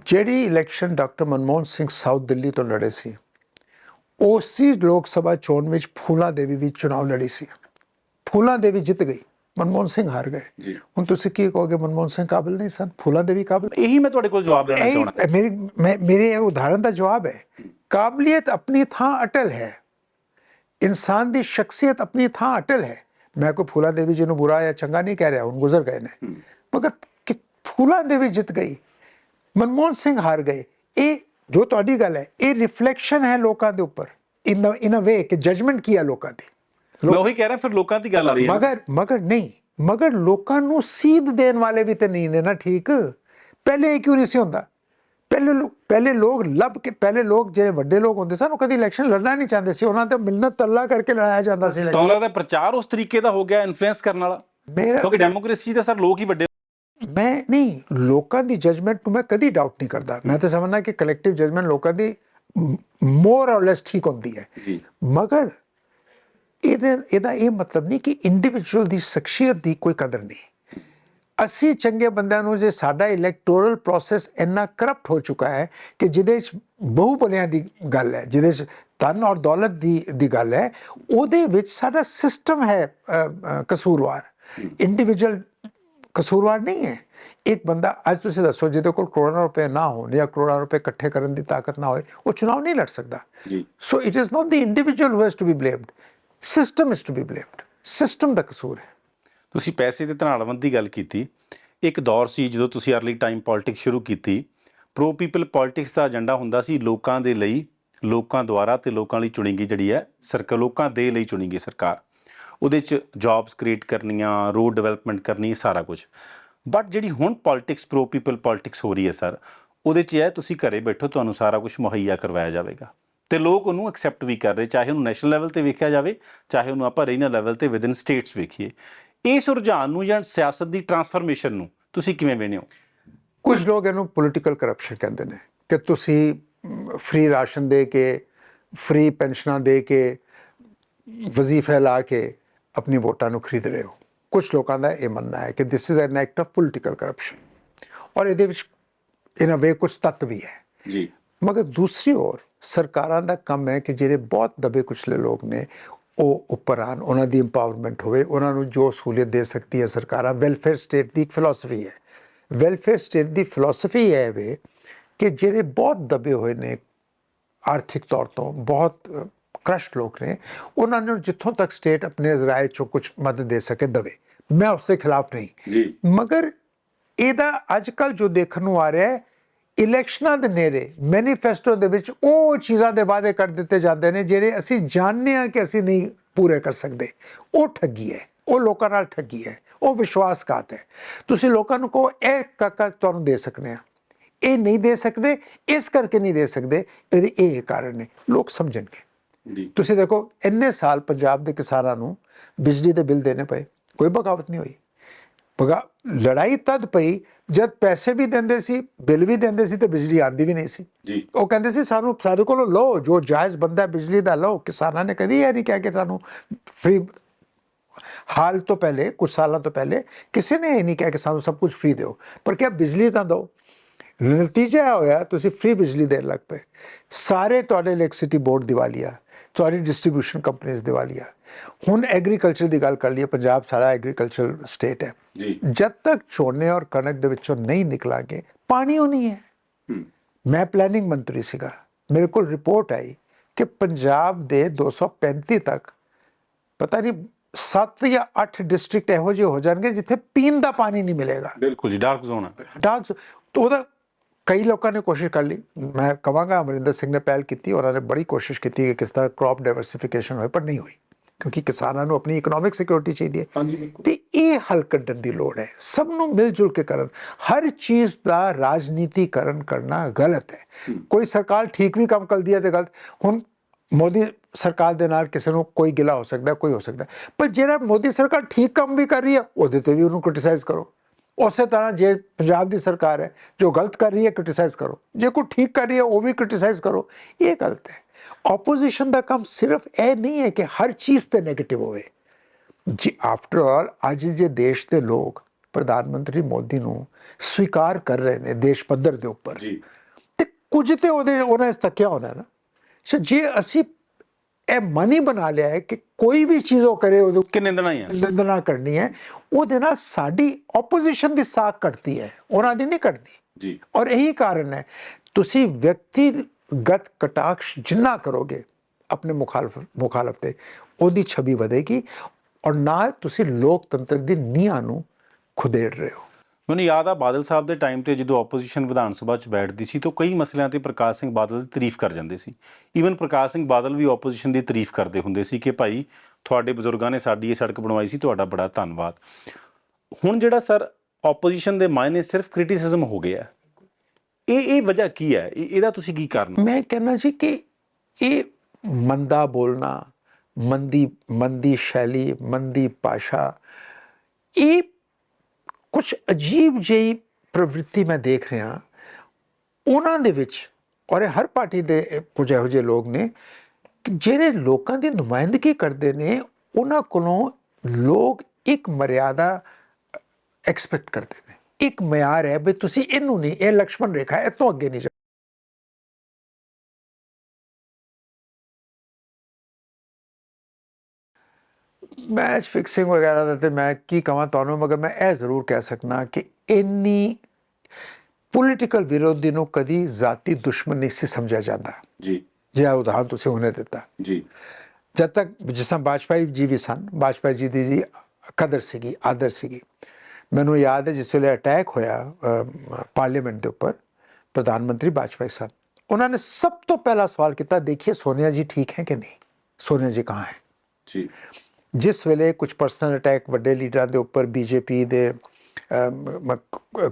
ਜਿਹੜੀ election doctor Manmohan Singh south Delhi ਤੋਂ ਲੜੇ ਸੀ ਉਸੇ ਲੋਕ ਸਭਾ ਚੋਣ ਵਿੱਚ ਫੂਲਾ ਦੇਵੀ ਵੀ ਚੁਣਾਵ ਲੜੀ ਸੀ। ਫੂਲਾ ਦੇਵੀ ਜਿੱਤ ਗਈ। ਮਨਮੋਹਨ ਸਿੰਘ ਹਾਰ ਗਏ। ਹੁਣ ਤੁਸੀਂ ਕੀ ਕਹੋਗੇ ਮਨਮੋਹਨ ਸਿੰਘ ਕਾਬਿਲ ਨਹੀਂ ਸਨ? ਫੂਲਾ ਦੇਵੀ ਕਾਬਿਲ? ਇਹੀ ਮੈਂ ਤੁਹਾਡੇ ਕੋਲ ਜਵਾਬ ਲੈਣਾ ਚਾਹੁੰਦਾ। ਮੇਰੀ ਮੇਰੇ ਇਹ ਉਦਾਹਰਣ ਦਾ ਜਵਾਬ ਹੈ ਕਾਬਲੀਅਤ ਆਪਣੀ ਥਾਂ ਅਟਲ ਹੈ। ਇਨਸਾਨ ਦੀ ਸ਼ਖਸੀਅਤ ਆਪਣੀ ਥਾਂ ਅਟਲ ਹੈ। ਮੈਂ ਕੋਈ ਫੂਲਾ ਦੇਵੀ ਜੀ ਨੂੰ ਬੁਰਾ ਜਾਂ ਚੰਗਾ ਨਹੀਂ ਕਹਿ ਰਿਹਾ ਹੁਣ ਗੁਜ਼ਰ ਗਏ ਨੇ। ਮਗਰ ਫੂਲਾ ਦੇਵੀ ਜਿੱਤ ਗਈ। ਮਨਮੋਹਨ ਸਿੰਘ ਹਾਰ ਗਏ। ਇਹ ਜੋ ਤੁਹਾਡੀ ਗੱਲ ਹੈ ਇਹ ਰਿਫਲੈਕਸ਼ਨ ਹੈ ਲੋਕਾਂ ਦੇ ਉੱਪਰ। ਇਨ ਇਨ ਅ ਵੇ ਕਿ ਜਜਮੈਂਟ ਕੀ ਹੈ ਲੋਕਾਂ ਦੀ ਮੈਂ ਉਹੀ ਕਹਿ ਰਿਹਾ ਫਿਰ ਲੋਕਾਂ ਦੀ ਗੱਲ ਆ ਰਹੀ ਹੈ ਮਗਰ ਮਗਰ ਨਹੀਂ ਮਗਰ ਲੋਕਾਂ ਨੂੰ ਸੀਧ ਦੇਣ ਵਾਲੇ ਵੀ ਤੇ ਨਹੀਂ ਨੇ ਨਾ ਠੀਕ? ਪਹਿਲੇ ਕਿਉਂ ਨਹੀਂ ਸੀ ਹੁੰਦਾ? ਪਹਿਲੇ ਪਹਿਲੇ ਲੋਕ ਲੱਭ ਕੇ ਪਹਿਲੇ ਲੋਕ ਜਿਹੜੇ ਵੱਡੇ ਲੋਕ ਹੁੰਦੇ ਸਨ ਉਹ ਕਦੀ ਇਲੈਕਸ਼ਨ ਲੜਨਾ ਨਹੀਂ ਚਾਹੁੰਦੇ ਸੀ। ਉਹਨਾਂ ਤੇ ਮਿਲਨਤ ਤੱਲਾ ਕਰਕੇ ਲੜਾਇਆ ਜਾਂਦਾ ਸੀ। ਤੁਹਾਨੂੰ ਲੱਗਦਾ ਪ੍ਰਚਾਰ ਉਸ ਤਰੀਕੇ ਦਾ ਹੋ ਗਿਆ ਇਨਫਲੂਐਂਸ ਕਰਨ ਵਾਲਾ। ਕਿਉਂਕਿ ਡੈਮੋਕ੍ਰੇਸੀ ਤਾਂ ਸਰ ਲੋਕ ਹੀ ਵੱਡੇ ਮੈਂ ਨਹੀਂ ਲੋਕਾਂ ਦੀ ਜਜਮੈਂਟ ਨੂੰ ਮੈਂ ਕਦੀ ਡਾਊਟ ਨਹੀਂ ਕਰਦਾ। ਮੈਂ ਤਾਂ ਸਮਝਦਾ ਕਿ ਕਲੈਕਟਿਵ ਜਜਮੈਂਟ ਲੋਕਾਂ ਦੀ ਮੋਰ অর ਲੈਸ ਠੀਕ ਹੁੰਦੀ ਹੈ। ਮਗਰ ਇਹਦੇ ਇਹਦਾ ਇਹ ਮਤਲਬ ਨਹੀਂ ਕਿ ਇੰਡੀਵਿਜੂਅਲ ਦੀ ਸ਼ਖਸੀਅਤ ਦੀ ਕੋਈ ਕਦਰ ਨਹੀਂ। ਅਸੀਂ ਚੰਗੇ ਬੰਦਿਆਂ ਨੂੰ ਜੇ ਸਾਡਾ ਇਲੈਕਟੋਰਲ ਪ੍ਰੋਸੈਸ ਇੰਨਾ ਕਰਪਟ ਹੋ ਚੁੱਕਾ ਹੈ ਕਿ ਜਿਹਦੇ ਚ ਬਹੁ ਭਲਿਆਂ ਦੀ ਗੱਲ ਹੈ ਜਿਹਦੇ ਚ ਧਨ ਔਰ ਦੌਲਤ ਦੀ ਦੀ ਗੱਲ ਹੈ ਉਹਦੇ ਵਿੱਚ ਸਾਡਾ ਸਿਸਟਮ ਹੈ ਕਸੂਰਵਾਰ। ਇੰਡੀਵਿਜੂਅਲ ਕਸੂਰਵਾਰ ਨਹੀਂ ਹੈ। ਇੱਕ ਬੰਦਾ ਅੱਜ ਤੁਸੀਂ ਦੱਸੋ ਜਿਹਦੇ ਕੋਲ ਕਰੋੜਾਂ ਰੁਪਏ ਨਾ ਹੋਣ ਜਾਂ ਕਰੋੜਾਂ ਰੁਪਏ ਇਕੱਠੇ ਕਰਨ ਦੀ ਤਾਕਤ ਨਾ ਹੋਏ ਉਹ ਚੁਣਾਵ ਨਹੀਂ ਲੜ ਸਕਦਾ। ਜੀ। So it is not the individual who has to be blamed system is to be blamed. System ਦਾ ਕਸੂਰ ਹੈ। ਤੁਸੀਂ ਪੈਸੇ ਤੇ ਧਨਾੜਵੰਦ ਦੀ ਗੱਲ ਕੀਤੀ। ਇੱਕ ਦੌਰ ਸੀ ਜਦੋਂ ਤੁਸੀਂ ਅਰਲੀ ਟਾਈਮ ਪੋਲਿਟਿਕਸ ਸ਼ੁਰੂ ਕੀਤੀ। ਪ੍ਰੋ ਪੀਪਲ ਪੋਲਿਟਿਕਸ ਦਾ ਏਜੰਡਾ ਹੁੰਦਾ ਸੀ ਲੋਕਾਂ ਦੇ ਲਈ, ਲੋਕਾਂ ਦੁਆਰਾ ਤੇ ਲੋਕਾਂ ਲਈ ਚੁਣੀ ਗਈ ਜਿਹੜੀ ਹੈ, ਸਰਕਾਰ ਲੋਕਾਂ ਦੇ ਲਈ ਚੁਣੀ ਗਈ ਸਰਕਾਰ। ਉਹਦੇ ਚ ਜੌਬਸ ਕ੍ਰੀਏਟ ਕਰਨੀਆਂ ਰੋਡ ਡਿਵੈਲਪਮੈਂਟ ਕਰਨੀ ਸਾਰਾ ਕੁਝ। ਬਟ ਜਿਹੜੀ ਹੁਣ ਪੋਲਿਟਿਕਸ ਪ੍ਰੋ ਪੀਪਲ ਪੋਲਿਟਿਕਸ ਹੋ ਰਹੀ ਹੈ ਸਰ ਉਹਦੇ ਚ ਇਹ ਤੁਸੀਂ ਘਰੇ ਬੈਠੋ, ਤੁਹਾਨੂੰ ਸਾਰਾ ਕੁਝ ਮੁਹੱਈਆ ਕਰਵਾਇਆ ਜਾਵੇਗਾ। ਤੇ ਲੋਕ ਉਹਨੂੰ ਐਕਸੈਪਟ ਵੀ ਕਰ ਰਹੇ ਚਾਹੇ ਉਹਨੂੰ ਨੈਸ਼ਨਲ ਲੈਵਲ ਤੇ ਵੇਖਿਆ ਜਾਵੇ ਚਾਹੇ ਉਹਨੂੰ ਆਪਾਂ ਰੀਜਨਲ ਲੈਵਲ ਤੇ ਵਿਦਨ ਸਟੇਟਸ ਵੇਖੀਏ। ਇਸ ਰੁਝਾਨ ਨੂੰ ਜਾਂ ਸਿਆਸਤ ਦੀ ਟਰਾਂਸਫਰਮੇਸ਼ਨ ਨੂੰ ਤੁਸੀਂ ਕਿਵੇਂ ਵੇਖਦੇ ਹੋ? ਕੁਝ ਲੋਕ ਇਹਨੂੰ ਪੋਲੀਟੀਕਲ ਕਰਪਸ਼ਨ ਕਹਿੰਦੇ ਨੇ ਕਿ ਤੁਸੀਂ ਫ੍ਰੀ ਰਾਸ਼ਨ ਦੇ ਕੇ ਫ੍ਰੀ ਪੈਨਸ਼ਨਾਂ ਦੇ ਕੇ ਵਜ਼ੀਫੇ ਲਾ ਕੇ ਆਪਣੀ ਵੋਟਾਂ ਨੂੰ ਖਰੀਦ ਰਹੇ ਹੋ। ਕੁਝ ਲੋਕਾਂ ਦਾ ਇਹ ਮੰਨਣਾ ਹੈ ਕਿ this is an act of political corruption ਔਰ ਇਹਦੇ ਵਿੱਚ ਇਨ ਅ ਵੇ ਕੁਝ ਤੱਤ ਵੀ ਹੈ। ਜੀ। ਮਗਰ ਦੂਸਰੀ ओर ਸਰਕਾਰਾਂ ਦਾ ਕੰਮ ਹੈ ਕਿ ਜਿਹੜੇ ਬਹੁਤ ਦਬੇ ਕੁਚਲੇ ਲੋਕ ਨੇ ਉਹ ਉੱਪਰ ਆਉਣ ਉਹਨਾਂ ਦੀ ਇੰਪਾਵਰਮੈਂਟ ਹੋਵੇ ਉਹਨਾਂ ਨੂੰ ਜੋ ਸਹੂਲੀਅਤ ਦੇ ਸਕਦੀ ਹੈ ਸਰਕਾਰਾਂ। ਵੈਲਫੇਅਰ ਸਟੇਟ ਦੀ ਇੱਕ ਫਿਲਾਸਫੀ ਹੈ। ਵੈਲਫੇਅਰ ਸਟੇਟ ਦੀ ਫਿਲਾਸਫੀ ਹੈ ਵੇ ਕਿ ਜਿਹੜੇ ਬਹੁਤ ਦਬੇ ਹੋਏ ਨੇ ਆਰਥਿਕ ਤੌਰ ਤੋਂ ਬਹੁਤ ਕ੍ਰਸ਼ਡ ਲੋਕ ਨੇ ਉਹਨਾਂ ਨੂੰ ਜਿੱਥੋਂ ਤੱਕ ਸਟੇਟ ਆਪਣੇ ਜ਼ਰਾਏ ਚੋਂ ਕੁਝ ਮਦਦ ਦੇ ਸਕੇ ਦਵੇ। ਮੈਂ ਉਸ ਦੇ ਖਿਲਾਫ ਨਹੀਂ। ਜੀ। ਮਗਰ ਇਹਦਾ ਅੱਜ ਕੱਲ ਜੋ ਦੇਖਣ ਨੂੰ ਆ ਰਿਹਾ ਹੈ ਇਲੈਕਸ਼ਨਾਂ ਦੇ ਨੇੜੇ ਮੈਨੀਫੈਸਟੋ ਦੇ ਵਿੱਚ ਉਹ ਚੀਜ਼ਾਂ ਦੇ ਵਾਅਦੇ ਕਰ ਦਿੱਤੇ ਜਾਂਦੇ ਨੇ ਜਿਹੜੇ ਅਸੀਂ ਜਾਣਦੇ ਹਾਂ ਕਿ ਅਸੀਂ ਨਹੀਂ ਪੂਰੇ ਕਰ ਸਕਦੇ। ਉਹ ਠੱਗੀ ਹੈ ਉਹ ਲੋਕਾਂ ਨਾਲ ਠੱਗੀ ਹੈ ਉਹ ਵਿਸ਼ਵਾਸਘਾਤ ਹੈ। ਤੁਸੀਂ ਲੋਕਾਂ ਨੂੰ ਕਹੋ ਇਹ ਕਾਕਾ ਤੁਹਾਨੂੰ ਦੇ ਸਕਨੇ ਆ। ਇਹ ਨਹੀਂ ਦੇ ਸਕਦੇ ਇਸ ਕਰਕੇ ਨਹੀਂ ਦੇ ਸਕਦੇ। ਇਹਦੇ ਇਹ ਕਾਰਨ ਨੇ ਲੋਕ ਸਮਝਣਗੇ। ਤੁਸੀਂ ਦੇਖੋ ਇੰਨੇ ਸਾਲ ਪੰਜਾਬ ਦੇ ਕਿਸਾਨਾਂ ਨੂੰ ਬਿਜਲੀ ਦੇ ਬਿੱਲ ਦੇਣੇ ਪਏ ਕੋਈ ਬਗਾਵਤ ਨਹੀਂ ਹੋਈ। ਬਗਾ ਲੜਾਈ ਤਦ ਪਈ ਜਦ ਪੈਸੇ ਵੀ ਦਿੰਦੇ ਸੀ ਬਿੱਲ ਵੀ ਦਿੰਦੇ ਸੀ ਤੇ ਬਿਜਲੀ ਆਂਦੀ ਵੀ ਨਹੀਂ ਸੀ। ਜੀ। ਉਹ ਕਹਿੰਦੇ ਸੀ ਸਾਨੂੰ ਸਾਡੇ ਕੋਲੋਂ ਲਓ ਜੋ ਜਾਇਜ਼ ਬੰਦਾ ਬਿਜਲੀ ਦਾ ਲਓ। ਕਿਸਾਨਾਂ ਨੇ ਕਦੀ ਇਹ ਨਹੀਂ ਕਿਹਾ ਕਿ ਤੁਹਾਨੂੰ ਫ੍ਰੀ ਹਾਲ ਤੋਂ ਪਹਿਲੇ ਕੁਝ ਸਾਲਾਂ ਤੋਂ ਪਹਿਲੇ ਕਿਸੇ ਨੇ ਇਹ ਨਹੀਂ ਕਿਹਾ ਕਿ ਸਾਨੂੰ ਸਭ ਕੁਝ ਫ੍ਰੀ ਦਿਓ। ਪਰ ਕਿਹਾ ਬਿਜਲੀ ਤਾਂ ਦਿਓ। ਨਤੀਜਾ ਇਹ ਹੋਇਆ ਤੁਸੀਂ ਫ੍ਰੀ ਬਿਜਲੀ ਦੇਣ ਲੱਗ ਪਏ। ਸਾਰੇ ਤੁਹਾਡੇ ਇਲੈਕਟ੍ਰਿਸਿਟੀ ਬੋਰਡ ਦਿਵਾਲੀਆ। ਤੁਹਾਡੀ ਡਿਸਟ੍ਰੀਬਿਊਸ਼ਨ ਕੰਪਨੀਆਂ ਦਿਵਾਲੀਆ ਹੁਣ ਐਗਰੀਕਲਚਰ ਦੀ ਗੱਲ ਕਰ ਲਈਏ ਪੰਜਾਬ ਸਾਰਾ ਐਗਰੀਕਲਚਰ ਸਟੇਟ ਹੈ। ਜੀ। ਜਦ ਤੱਕ ਝੋਨੇ ਔਰ ਕਣਕ ਦੇ ਵਿੱਚੋਂ ਨਹੀਂ ਨਿਕਲਾਂਗੇ ਪਾਣੀ ਉਹ ਨਹੀਂ ਹੈ। ਮੈਂ ਪਲੈਨਿੰਗ ਮੰਤਰੀ ਸੀਗਾ। ਮੇਰੇ ਕੋਲ ਰਿਪੋਰਟ ਆਈ ਕਿ ਪੰਜਾਬ ਦੇ 235 ਤੱਕ ਪਤਾ ਨਹੀਂ 7 ਜਾਂ 8 ਡਿਸਟ੍ਰਿਕਟ ਇਹੋ ਜਿਹੇ ਹੋ ਜਾਣਗੇ ਜਿੱਥੇ ਪੀਣ ਦਾ ਪਾਣੀ ਨਹੀਂ ਮਿਲੇਗਾ। ਬਿਲਕੁਲ ਜੀ ਡਾਰਕ ਜ਼ੋਨ ਹੈ। ਡਾਕਸ ਉਹਦਾ ਕਈ ਲੋਕਾਂ ਨੇ ਕੋਸ਼ਿਸ਼ ਕਰ ਲਈ। ਮੈਂ ਕਵਾਂਗਾ ਅਮਰਿੰਦਰ ਸਿੰਘ ਨੇ ਪਹਿਲ ਕੀਤੀ ਉਹਨਾਂ ਨੇ ਬੜੀ ਕੋਸ਼ਿਸ਼ ਕੀਤੀ ਕਿ ਕਿਸ ਤਰ੍ਹਾਂ ਕ੍ਰੌਪ ਡਾਈਵਰਸਿਫਿਕੇਸ਼ਨ ਹੋਏ ਪਰ ਨਹੀਂ ਹੋਈ ਕਿਉਂਕਿ ਕਿਸਾਨਾਂ ਨੂੰ ਆਪਣੀ ਇਕਨੋਮਿਕ ਸਿਕਿਉਰਿਟੀ ਚਾਹੀਦੀ ਹੈ। ਤੇ ਇਹ ਹੱਲ ਕੱਢਣ ਦੀ ਲੋੜ ਹੈ। ਸਭ ਨੂੰ ਮਿਲ ਜੁਲ ਕੇ ਕਰਨ। ਹਰ ਚੀਜ਼ ਦਾ ਰਾਜਨੀਤੀਕਰਨ ਕਰਨਾ ਗਲਤ ਹੈ। ਕੋਈ ਸਰਕਾਰ ਠੀਕ ਵੀ ਕੰਮ ਕਰਦੀ ਹੈ ਤੇ ਗਲਤ। ਹੁਣ ਮੋਦੀ ਸਰਕਾਰ ਦੇ ਨਾਲ ਕਿਸੇ ਨੂੰ ਕੋਈ ਗਿਲਾ ਹੋ ਸਕਦਾ ਕੋਈ ਹੋ ਸਕਦਾ। ਪਰ ਜਿਹੜਾ ਮੋਦੀ ਸਰਕਾਰ ਠੀਕ ਕੰਮ ਵੀ ਕਰ ਰਹੀ ਹੈ ਉਹਦੇ ਤੇ ਵੀ ਉਹਨੂੰ ਕ੍ਰਿਟਿਸਾਈਜ਼ ਕਰੋ। ਉਸੇ ਤਰ੍ਹਾਂ ਜੇ ਪੰਜਾਬ ਦੀ ਸਰਕਾਰ ਹੈ ਜੋ ਗਲਤ ਕਰ ਰਹੀ ਹੈ ਕ੍ਰਿਟਿਸਾਈਜ਼ ਕਰੋ। ਜੇ ਕੋਈ ਠੀਕ ਕਰ ਰਹੀ ਹੈ ਉਹ ਵੀ ਕ੍ਰਿਟਿਸਾਈਜ਼ ਕਰੋ। ਇਹ ਗਲਤ ਹੈ। ਆਪੋਜੀਸ਼ਨ ਦਾ ਕੰਮ ਸਿਰਫ ਇਹ ਨਹੀਂ ਹੈ ਕਿ ਹਰ ਚੀਜ਼ ਤੇ 네ਗੇਟਿਵ ਹੋਵੇ। ਜੀ ਆਫਟਰ ਆਲ ਅੱਜ ਜੇ ਦੇਸ਼ ਦੇ ਲੋਕ ਪ੍ਰਧਾਨ ਮੰਤਰੀ ਮੋਦੀ ਨੂੰ ਸਵੀਕਾਰ ਕਰ ਰਹੇ ਨੇ ਦੇਸ਼ ਪੱਧਰ ਦੇ ਉੱਪਰ ਜੀ। ਤੇ ਕੁਝ ਤੇ ਉਹਦੇ ਉਹਨਾਂ ਇਸ ਤੱਕਿਆ ਹੋਣਾ ਨਾ। ਸੋ ਜੇ ਅਸੀਂ ਇਹ ਮਨੀ ਬਣਾ ਲਿਆ ਹੈ ਕਿ ਕੋਈ ਵੀ ਚੀਜ਼ ਉਹ ਕਰੇ ਉਹਦੇ ਕਿੰਨੇ ਦਿਨਾਂ ਹੀ ਆ? ਨਿੰਦਣਾ ਕਰਨੀ ਹੈ। ਉਹਦੇ ਨਾਲ ਸਾਡੀ ਆਪੋਜੀਸ਼ਨ ਦੀ ਸਾਖ ਘਟਦੀ ਹੈ ਉਹਨਾਂ ਦੀ ਨਹੀਂ ਘਟਦੀ। ਜੀ। ਔਰ ਇਹੀ ਕਾਰਨ ਹੈ ਤੁਸੀਂ ਵਿਅਕਤੀਗਤ ਕਟਾਕਸ਼ ਜਿੰਨਾ ਕਰੋਗੇ ਆਪਣੇ ਮੁਖਾਲਫ ਮੁਖਾਲਫ ਤੇ ਉਹਦੀ ਛਵੀ ਵਧੇਗੀ। ਔਰ ਨਾਲ ਤੁਸੀਂ ਲੋਕਤੰਤਰ ਦੀ ਨੀਹਾਂ ਨੂੰ ਖੁਦੇੜ ਰਹੇ ਹੋ। ਮੈਨੂੰ ਯਾਦ ਆ ਬਾਦਲ ਸਾਹਿਬ ਦੇ ਟਾਈਮ ਤੇ ਜਦੋਂ ਆਪੋਜੀਸ਼ਨ ਵਿਧਾਨ ਸਭਾ 'ਚ ਬੈਠਦੀ ਸੀ ਤਾਂ ਕਈ ਮਸਲਿਆਂ ਤੇ ਪ੍ਰਕਾਸ਼ ਸਿੰਘ ਬਾਦਲ ਦੀ ਤਾਰੀਫ ਕਰ ਜਾਂਦੇ ਸੀ। ਈਵਨ ਪ੍ਰਕਾਸ਼ ਸਿੰਘ ਬਾਦਲ ਵੀ ਆਪੋਜੀਸ਼ਨ ਦੀ ਤਾਰੀਫ ਕਰਦੇ ਹੁੰਦੇ ਸੀ ਕਿ ਭਾਈ ਤੁਹਾਡੇ ਬਜ਼ੁਰਗਾਂ ਨੇ ਸਾਡੀ ਇਹ ਸੜਕ ਬਣਵਾਈ ਸੀ, ਤੁਹਾਡਾ ਬੜਾ ਧੰਨਵਾਦ। ਹੁਣ ਜਿਹੜਾ ਸਰ ਆਪੋਜੀਸ਼ਨ ਦੇ ਮਾਇਨੇ ਸਿਰਫ ਕ੍ਰਿਟਿਸਿਜ਼ਮ ਹੋ ਗਿਆ। ਇਹ ਇਹ ਵਜ੍ਹਾ ਕੀ ਹੈ? ਇਹ- ਇਹਦਾ ਤੁਸੀਂ ਕੀ ਕਾਰਨ ਮੈਂ ਕਹਿੰਦਾ ਸੀ ਕਿ ਇਹ ਮੰਦਾ ਬੋਲਣਾ, ਮੰਦੀ ਮੰਦੀ ਸ਼ੈਲੀ, ਮੰਦੀ ਭਾਸ਼ਾ, ਇਹ ਕੁਝ ਅਜੀਬ ਜਿਹੀ ਪ੍ਰਵਿਰਤੀ ਮੈਂ ਦੇਖ ਰਿਹਾ ਉਹਨਾਂ ਦੇ ਵਿੱਚ ਔਰ ਇਹ ਹਰ ਪਾਰਟੀ ਦੇ ਕੁਝ ਇਹੋ ਜਿਹੇ ਲੋਕ ਨੇ ਜਿਹੜੇ ਲੋਕਾਂ ਦੀ ਨੁਮਾਇੰਦਗੀ ਕਰਦੇ ਨੇ, ਉਹਨਾਂ ਕੋਲੋਂ ਲੋਕ ਇੱਕ ਮਰਿਆਦਾ ਐਕਸਪੈਕਟ ਕਰਦੇ ਨੇ। ਇੱਕ ਮਿਆਰ ਹੈ ਵੀ ਤੁਸੀਂ ਇਹਨੂੰ ਨਹੀਂ, ਇਹ ਲਕਸ਼ਮਣ ਰੇਖਾ ਇਹ ਤੋਂ ਅੱਗੇ ਨਹੀਂ ਮੈਚ ਫਿਕਸਿੰਗ ਵਗੈਰਾ ਦਾ ਤੇ ਮੈਂ ਕੀ ਕਹਾਂ ਤੁਹਾਨੂੰ ਮਗਰ ਮੈਂ ਇਹ ਜ਼ਰੂਰ ਕਹਿ ਸਕਣਾ ਕਿ ਇੰਨੀ ਪੋਲੀਟੀਕਲ ਵਿਰੋਧੀ ਨੂੰ ਕਦੀ ਜ਼ਾਤੀ ਦੁਸ਼ਮਣ ਨਹੀਂ ਸੀ ਸਮਝਿਆ ਜਾਂਦਾ ਜੀ ਜਿਹੜਾ ਉਦਾਹਰਨ ਤੁਸੀਂ ਹੁਣੇ ਦਿੱਤਾ ਜੀ ਜਦ ਤੱਕ ਜਿਸ ਤਰ੍ਹਾਂ ਵਾਜਪਾਈ ਜੀ ਵੀ ਸਨ ਵਾਜਪਾਈ ਜੀ ਦੀ ਜੀ ਕਦਰ ਸੀਗੀ ਆਦਰ ਸੀਗੀ ਮੈਨੂੰ ਯਾਦ ਹੈ ਜਿਸ ਵੇਲੇ ਅਟੈਕ ਹੋਇਆ ਪਾਰਲੀਮੈਂਟ ਦੇ ਉੱਪਰ ਪ੍ਰਧਾਨ ਮੰਤਰੀ ਵਾਜਪਾਈ ਸਨ ਉਹਨਾਂ ਨੇ ਸਭ ਤੋਂ ਪਹਿਲਾ ਸਵਾਲ ਕੀਤਾ ਦੇਖੀਏ ਸੋਨੀਆ ਜੀ ਠੀਕ ਹੈ ਕਿ ਨਹੀਂ ਸੋਨੀਆ ਜੀ ਕਹਾਂ ਹੈ ਜੀ ਜਿਸ ਵੇਲੇ ਕੁਝ ਪਰਸਨਲ ਅਟੈਕ ਵੱਡੇ ਲੀਡਰਾਂ ਦੇ ਉੱਪਰ ਬੀਜੇਪੀ ਦੇ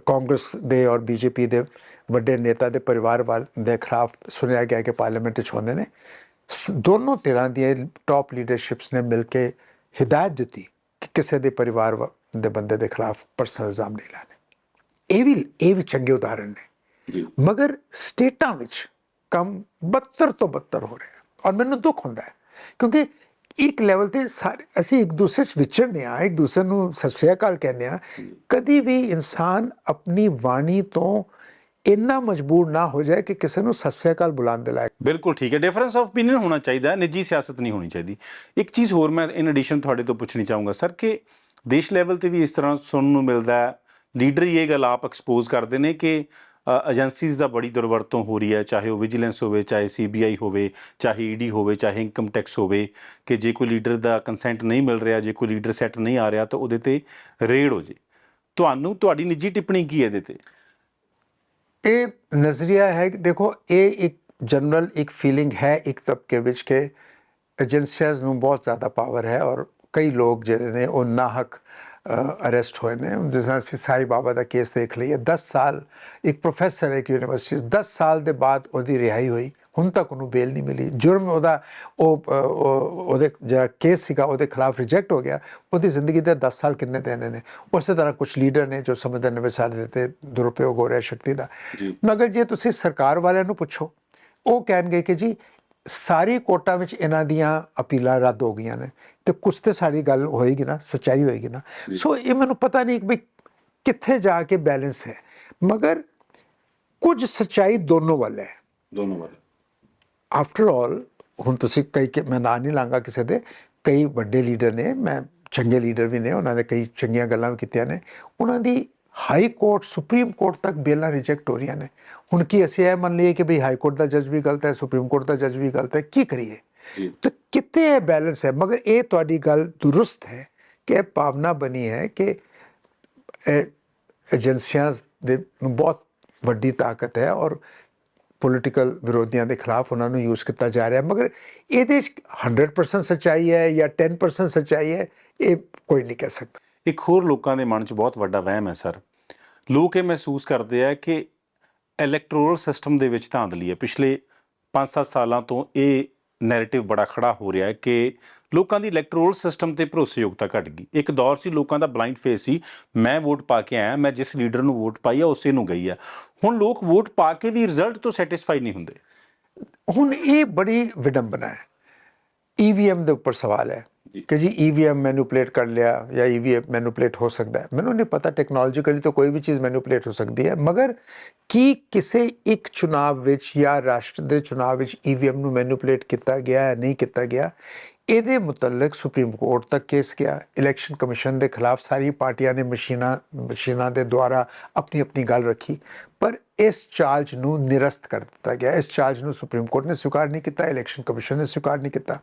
ਕਾਂਗਰਸ ਦੇ ਔਰ ਬੀਜੇਪੀ ਦੇ ਵੱਡੇ ਨੇਤਾ ਦੇ ਪਰਿਵਾਰ ਵਾਲ ਦੇ ਖਿਲਾਫ ਸੁਣਿਆ ਗਿਆ ਕਿ ਪਾਰਲੀਮੈਂਟ ਵਿੱਚ ਹੁੰਦੇ ਨੇ। ਦੋਨੋਂ ਧਿਰਾਂ ਦੀਆਂ ਟਾਪ ਲੀਡਰਸ਼ਿਪਸ ਨੇ ਮਿਲ ਕੇ ਹਿਦਾਇਤ ਦਿੱਤੀ ਕਿ ਕਿਸੇ ਦੇ ਪਰਿਵਾਰ ਦੇ ਬੰਦੇ ਦੇ ਖਿਲਾਫ ਪਰਸਨਲ ਇਲਜ਼ਾਮ ਨਹੀਂ ਲਾਣੇ। ਇਹ ਵੀ ਇਹ ਵੀ ਚੰਗੇ ਉਦਾਹਰਣ ਨੇ। ਜੀ। ਮਗਰ ਸਟੇਟਾਂ ਵਿੱਚ ਕੰਮ ਬੱਤਰ ਤੋਂ ਬੱਤਰ ਹੋ ਰਿਹਾ ਔਰ ਮੈਨੂੰ ਦੁੱਖ ਹੁੰਦਾ ਹੈ ਕਿਉਂਕਿ ਇੱਕ ਲੈਵਲ ਤੇ ਸਾਰੇ ਅਸੀਂ ਇੱਕ ਦੂਸਰੇ 'ਚ ਵਿਚਰਦੇ ਆ ਇੱਕ ਦੂਸਰੇ ਨੂੰ ਸਤਿ ਸ੍ਰੀ ਕਹਿੰਦੇ ਆ ਕਦੀ ਵੀ ਇਨਸਾਨ ਆਪਣੀ ਬਾਣੀ ਤੋਂ ਇੰਨਾ ਮਜਬੂਰ ਨਾ ਹੋ ਜਾਏ ਕਿ ਕਿਸੇ ਨੂੰ ਸੱਸਿਆ ਕਾਲ ਬੁਲਾਉਣ ਦੇ ਲਾਇਕ ਬਿਲਕੁਲ ਠੀਕ ਹੈ। ਡਿਫਰੈਂਸ ਆਫ opinion ਹੋਣਾ ਚਾਹੀਦਾ ਨਿੱਜੀ ਸਿਆਸਤ ਨਹੀਂ ਹੋਣੀ ਚਾਹੀਦੀ। ਇੱਕ ਚੀਜ਼ ਹੋਰ ਮੈਂ ਇਨ ਐਡੀਸ਼ਨ ਤੁਹਾਡੇ ਤੋਂ ਪੁੱਛਣੀ ਚਾਹੂੰਗਾ, ਸਰ, ਕਿ ਦੇਸ਼ ਲੈਵਲ ਤੇ ਵੀ ਇਸ ਤਰ੍ਹਾਂ ਸੁਣਨ ਨੂੰ ਮਿਲਦਾ ਹੈ। ਲੀਡਰ ਹੀ ਇਹ ਗੱਲ ਆਪ ਐਕਸਪੋਜ਼ ਕਰਦੇ ਨੇ ਕਿ ਏਜੰਸੀਜ਼ ਦਾ ਬੜੀ ਦੁਰਵਰਤੋਂ ਹੋ ਰਹੀ ਹੈ, ਚਾਹੇ ਉਹ ਵਿਜੀਲੈਂਸ ਹੋਵੇ, ਚਾਹੇ ਸੀਬੀਆਈ ਹੋਵੇ, ਚਾਹੇ ਈਡੀ ਹੋਵੇ, ਚਾਹੇ ਇਨਕਮ ਟੈਕਸ ਹੋਵੇ, ਕਿ ਜੇ ਕੋਈ ਲੀਡਰ ਦਾ ਕੰਸੈਂਟ ਨਹੀਂ ਮਿਲ ਰਿਹਾ, ਜੇ ਕੋਈ ਲੀਡਰ ਸੈੱਟ ਨਹੀਂ ਆ ਰਿਹਾ, ਤਾਂ ਉਹਦੇ ਤੇ ਰੇਡ ਹੋ ਜੇ। ਤੁਹਾਨੂੰ, ਤੁਹਾਡੀ ਨਿੱਜੀ ਟਿੱਪਣੀ ਕੀ ਹੈ ਇਹਦੇ ਤੇ? ਇਹ ਨਜ਼ਰੀਆ ਹੈ ਕਿ ਦੇਖੋ, ਇਹ ਇੱਕ ਜਨਰਲ ਇੱਕ ਫੀਲਿੰਗ ਹੈ, ਇੱਕ ਤਬਕੇ ਵਿੱਚ ਕਿ ਏਜੰਸੀਆਂ ਨੂੰ ਬਹੁਤ ਜ਼ਿਆਦਾ ਪਾਵਰ ਹੈ ਔਰ ਕਈ ਲੋਕ ਜਿਹੜੇ ਨੇ, ਉਹ ਨਾਹਕ ਅਰੈਸਟ ਹੋਏ ਨੇ ਜਿਸ ਤਰ੍ਹਾਂ ਅਸੀਂ ਸਾਈ ਬਾਬਾ ਦਾ ਕੇਸ ਦੇਖ ਲਈਏ 10 ਸਾਲ ਇੱਕ ਪ੍ਰੋਫੈਸਰ ਹੈ ਇੱਕ ਯੂਨੀਵਰਸਿਟੀ 'ਚ 10 ਸਾਲ ਦੇ ਬਾਅਦ ਉਹਦੀ ਰਿਹਾਈ ਹੋਈ ਹੁਣ ਤੱਕ ਉਹਨੂੰ ਬੇਲ ਨਹੀਂ ਮਿਲੀ ਜੁਰਮ ਉਹਦਾ ਉਹ ਉਹਦੇ ਜਿਹੜਾ ਕੇਸ ਸੀਗਾ ਉਹਦੇ ਖਿਲਾਫ ਰਿਜੈਕਟ ਹੋ ਗਿਆ ਉਹਦੀ ਜ਼ਿੰਦਗੀ ਦੇ 10 ਸਾਲ ਕਿੰਨੇ ਦੇਣੇ ਨੇ ਉਸੇ ਤਰ੍ਹਾਂ ਕੁਝ ਲੀਡਰ ਨੇ ਜੋ ਸਮਝਦੇ ਨੇ ਵੀ ਸਾਡੇ ਤੇ ਦੁਰਉਪਯੋਗ ਹੋ ਰਿਹਾ ਸ਼ਕਤੀ ਦਾ। ਮਗਰ ਜੇ ਤੁਸੀਂ ਸਰਕਾਰ ਵਾਲਿਆਂ ਨੂੰ ਪੁੱਛੋ ਉਹ ਕਹਿਣਗੇ ਕਿ ਜੀ ਸਾਰੀ ਕੋਟਾਂ ਵਿੱਚ ਇਹਨਾਂ ਦੀਆਂ ਅਪੀਲਾਂ ਰੱਦ ਹੋ ਗਈਆਂ ਨੇ ਤੇ ਕੁਛ ਤੇ ਸਾਡੀ ਗੱਲ ਹੋਏਗੀ ਨਾ ਸੱਚਾਈ ਹੋਏਗੀ ਨਾ। ਸੋ ਇਹ ਮੈਨੂੰ ਪਤਾ ਨਹੀਂ ਕਿ ਕਿੱਥੇ ਜਾ ਕੇ ਬੈਲੈਂਸ ਹੈ ਮਗਰ ਕੁਝ ਸੱਚਾਈ ਦੋਨੋਂ ਵੱਲ ਹੈ। ਦੋਨੋਂ ਵਾਲੇ। ਆਫਟਰ ਆਲ ਹੁਣ ਤੁਸੀਂ ਕਈ ਕਿ ਮੈਂ ਨਾਂ ਨਹੀਂ ਲਾਂਗਾ ਕਿਸੇ ਦੇ ਕਈ ਵੱਡੇ ਲੀਡਰ ਨੇ ਮੈਂ ਚੰਗੇ ਲੀਡਰ ਵੀ ਨੇ ਉਹਨਾਂ ਨੇ ਕਈ ਚੰਗੀਆਂ ਗੱਲਾਂ ਵੀ ਕੀਤੀਆਂ ਨੇ ਉਹਨਾਂ ਦੀ ਹਾਈ ਕੋਰਟ ਸੁਪਰੀਮ ਕੋਰਟ ਤੱਕ ਬੇਲਾਂ ਰਿਜੈਕਟ ਹੋ ਰਹੀਆਂ ਨੇ। ਹੁਣ ਕੀ ਅਸੀਂ ਇਹ ਮੰਨ ਲਈਏ ਕਿ ਭਈ ਹਾਈ ਕੋਰਟ ਦਾ ਜੱਜ ਵੀ ਗਲਤ ਹੈ ਸੁਪਰੀਮ ਕੋਰਟ ਦਾ ਜੱਜ ਵੀ ਗਲਤ ਹੈ ਕੀ ਕਰੀਏ। ਤਾਂ ਕਿਤੇ ਇਹ ਬੈਲੈਂਸ ਹੈ ਮਗਰ ਇਹ ਤੁਹਾਡੀ ਗੱਲ ਦੁਰਸਤ ਹੈ ਕਿ ਇਹ ਭਾਵਨਾ ਬਣੀ ਹੈ ਕਿ ਏਜੰਸੀਆਂ ਦੇ ਬਹੁਤ ਵੱਡੀ ਤਾਕਤ ਹੈ ਔਰ ਪੋਲੀਟੀਕਲ ਵਿਰੋਧੀਆਂ ਦੇ ਖਿਲਾਫ ਉਹਨਾਂ ਨੂੰ ਯੂਜ਼ ਕੀਤਾ ਜਾ ਰਿਹਾ। ਮਗਰ ਇਹਦੇ 'ਚ 100% ਸੱਚਾਈ ਹੈ ਜਾਂ 10% ਸੱਚਾਈ ਹੈ ਇਹ ਕੋਈ ਨਹੀਂ ਕਹਿ ਸਕਦਾ ਇੱਕ ਹੋਰ ਲੋਕਾਂ ਦੇ ਮਨ 'ਚ ਬਹੁਤ ਵੱਡਾ ਵਹਿਮ ਹੈ ਸਰ ਲੋਕ ਇਹ ਮਹਿਸੂਸ ਕਰਦੇ ਆ ਕਿ ਇਲੈਕਟੋਰਲ ਸਿਸਟਮ ਦੇ ਵਿੱਚ ਧਾਂਦਲੀ ਹੈ। ਪਿਛਲੇ 5-7 ਸਾਲਾਂ ਤੋਂ ਇਹ ਨੈਰੇਟਿਵ ਬੜਾ ਖੜਾ ਹੋ ਰਿਹਾ ਹੈ ਕਿ ਲੋਕਾਂ ਦੀ ਇਲੈਕਟੋਰਲ ਸਿਸਟਮ ਤੇ ਭਰੋਸੇਯੋਗਤਾ ਘਟ ਗਈ। ਇੱਕ ਦੌਰ ਸੀ, ਲੋਕਾਂ ਦਾ ਬਲਾਈਂਡ ਫੇਸ ਸੀ। ਮੈਂ ਵੋਟ ਪਾ ਕੇ ਆਇਆ, ਮੈਂ ਜਿਸ ਲੀਡਰ ਨੂੰ ਵੋਟ ਪਾਈ ਆ, ਉਸੇ ਨੂੰ ਗਈ ਆ। ਹੁਣ ਲੋਕ ਵੋਟ ਪਾ ਕੇ ਵੀ ਰਿਜ਼ਲਟ ਤੋਂ ਸੈਟੀਸਫਾਈ ਨਹੀਂ ਹੁੰਦੇ। ਹੁਣ ਇਹ ਬੜੀ ਵਿਡੰਬਨਾ ਹੈ। ਈਵੀਐਮ ਦੇ ਉੱਪਰ ਸਵਾਲ ਹੈ। ਕਿ ਜੀ ਈਵੀਐਮ ਮੈਨੂਪਲੇਟ ਕਰ ਲਿਆ ਜਾਂ ਈਵੀਐਮ ਮੈਨੂਪਲੇਟ ਹੋ ਸਕਦਾ ਹੈ। ਮੈਨੂੰ ਨਹੀਂ ਪਤਾ ਟੈਕਨੋਲੋਜੀਕਲੀ ਤਾਂ ਕੋਈ ਵੀ ਚੀਜ਼ ਮੈਨੂਪਲੇਟ ਹੋ ਸਕਦੀ ਹੈ, ਮਗਰ ਕੀ ਕਿਸੇ ਇੱਕ ਚੁਣਾਵ ਵਿੱਚ ਜਾਂ ਰਾਸ਼ਟਰ ਦੇ ਚੁਣਾਵ ਵਿੱਚ ਈਵੀਐਮ ਨੂੰ ਮੈਨੂਪਲੇਟ ਕੀਤਾ ਗਿਆ ਹੈ, ਨਹੀਂ ਕੀਤਾ ਗਿਆ, ਇਹਦੇ ਮੁਤਲਕ ਸੁਪਰੀਮ ਕੋਰਟ ਤੱਕ ਕੇਸ ਗਿਆ। ਇਲੈਕਸ਼ਨ ਕਮਿਸ਼ਨ ਦੇ ਖਿਲਾਫ ਸਾਰੀ ਪਾਰਟੀਆਂ ਨੇ ਮਸ਼ੀਨਾਂ ਮਸ਼ੀਨਾਂ ਦੇ ਦੁਆਰਾ ਆਪਣੀ ਆਪਣੀ ਗੱਲ ਰੱਖੀ, ਪਰ ਇਸ ਚਾਰਜ ਨੂੰ ਨਿਰਸਤ ਕਰ ਦਿੱਤਾ ਗਿਆ। ਇਸ ਚਾਰਜ ਨੂੰ ਸੁਪਰੀਮ ਕੋਰਟ ਨੇ ਸਵੀਕਾਰ ਨਹੀਂ ਕੀਤਾ ਇਲੈਕਸ਼ਨ ਕਮਿਸ਼ਨ ਨੇ ਸਵੀਕਾਰ ਨਹੀਂ ਕੀਤਾ।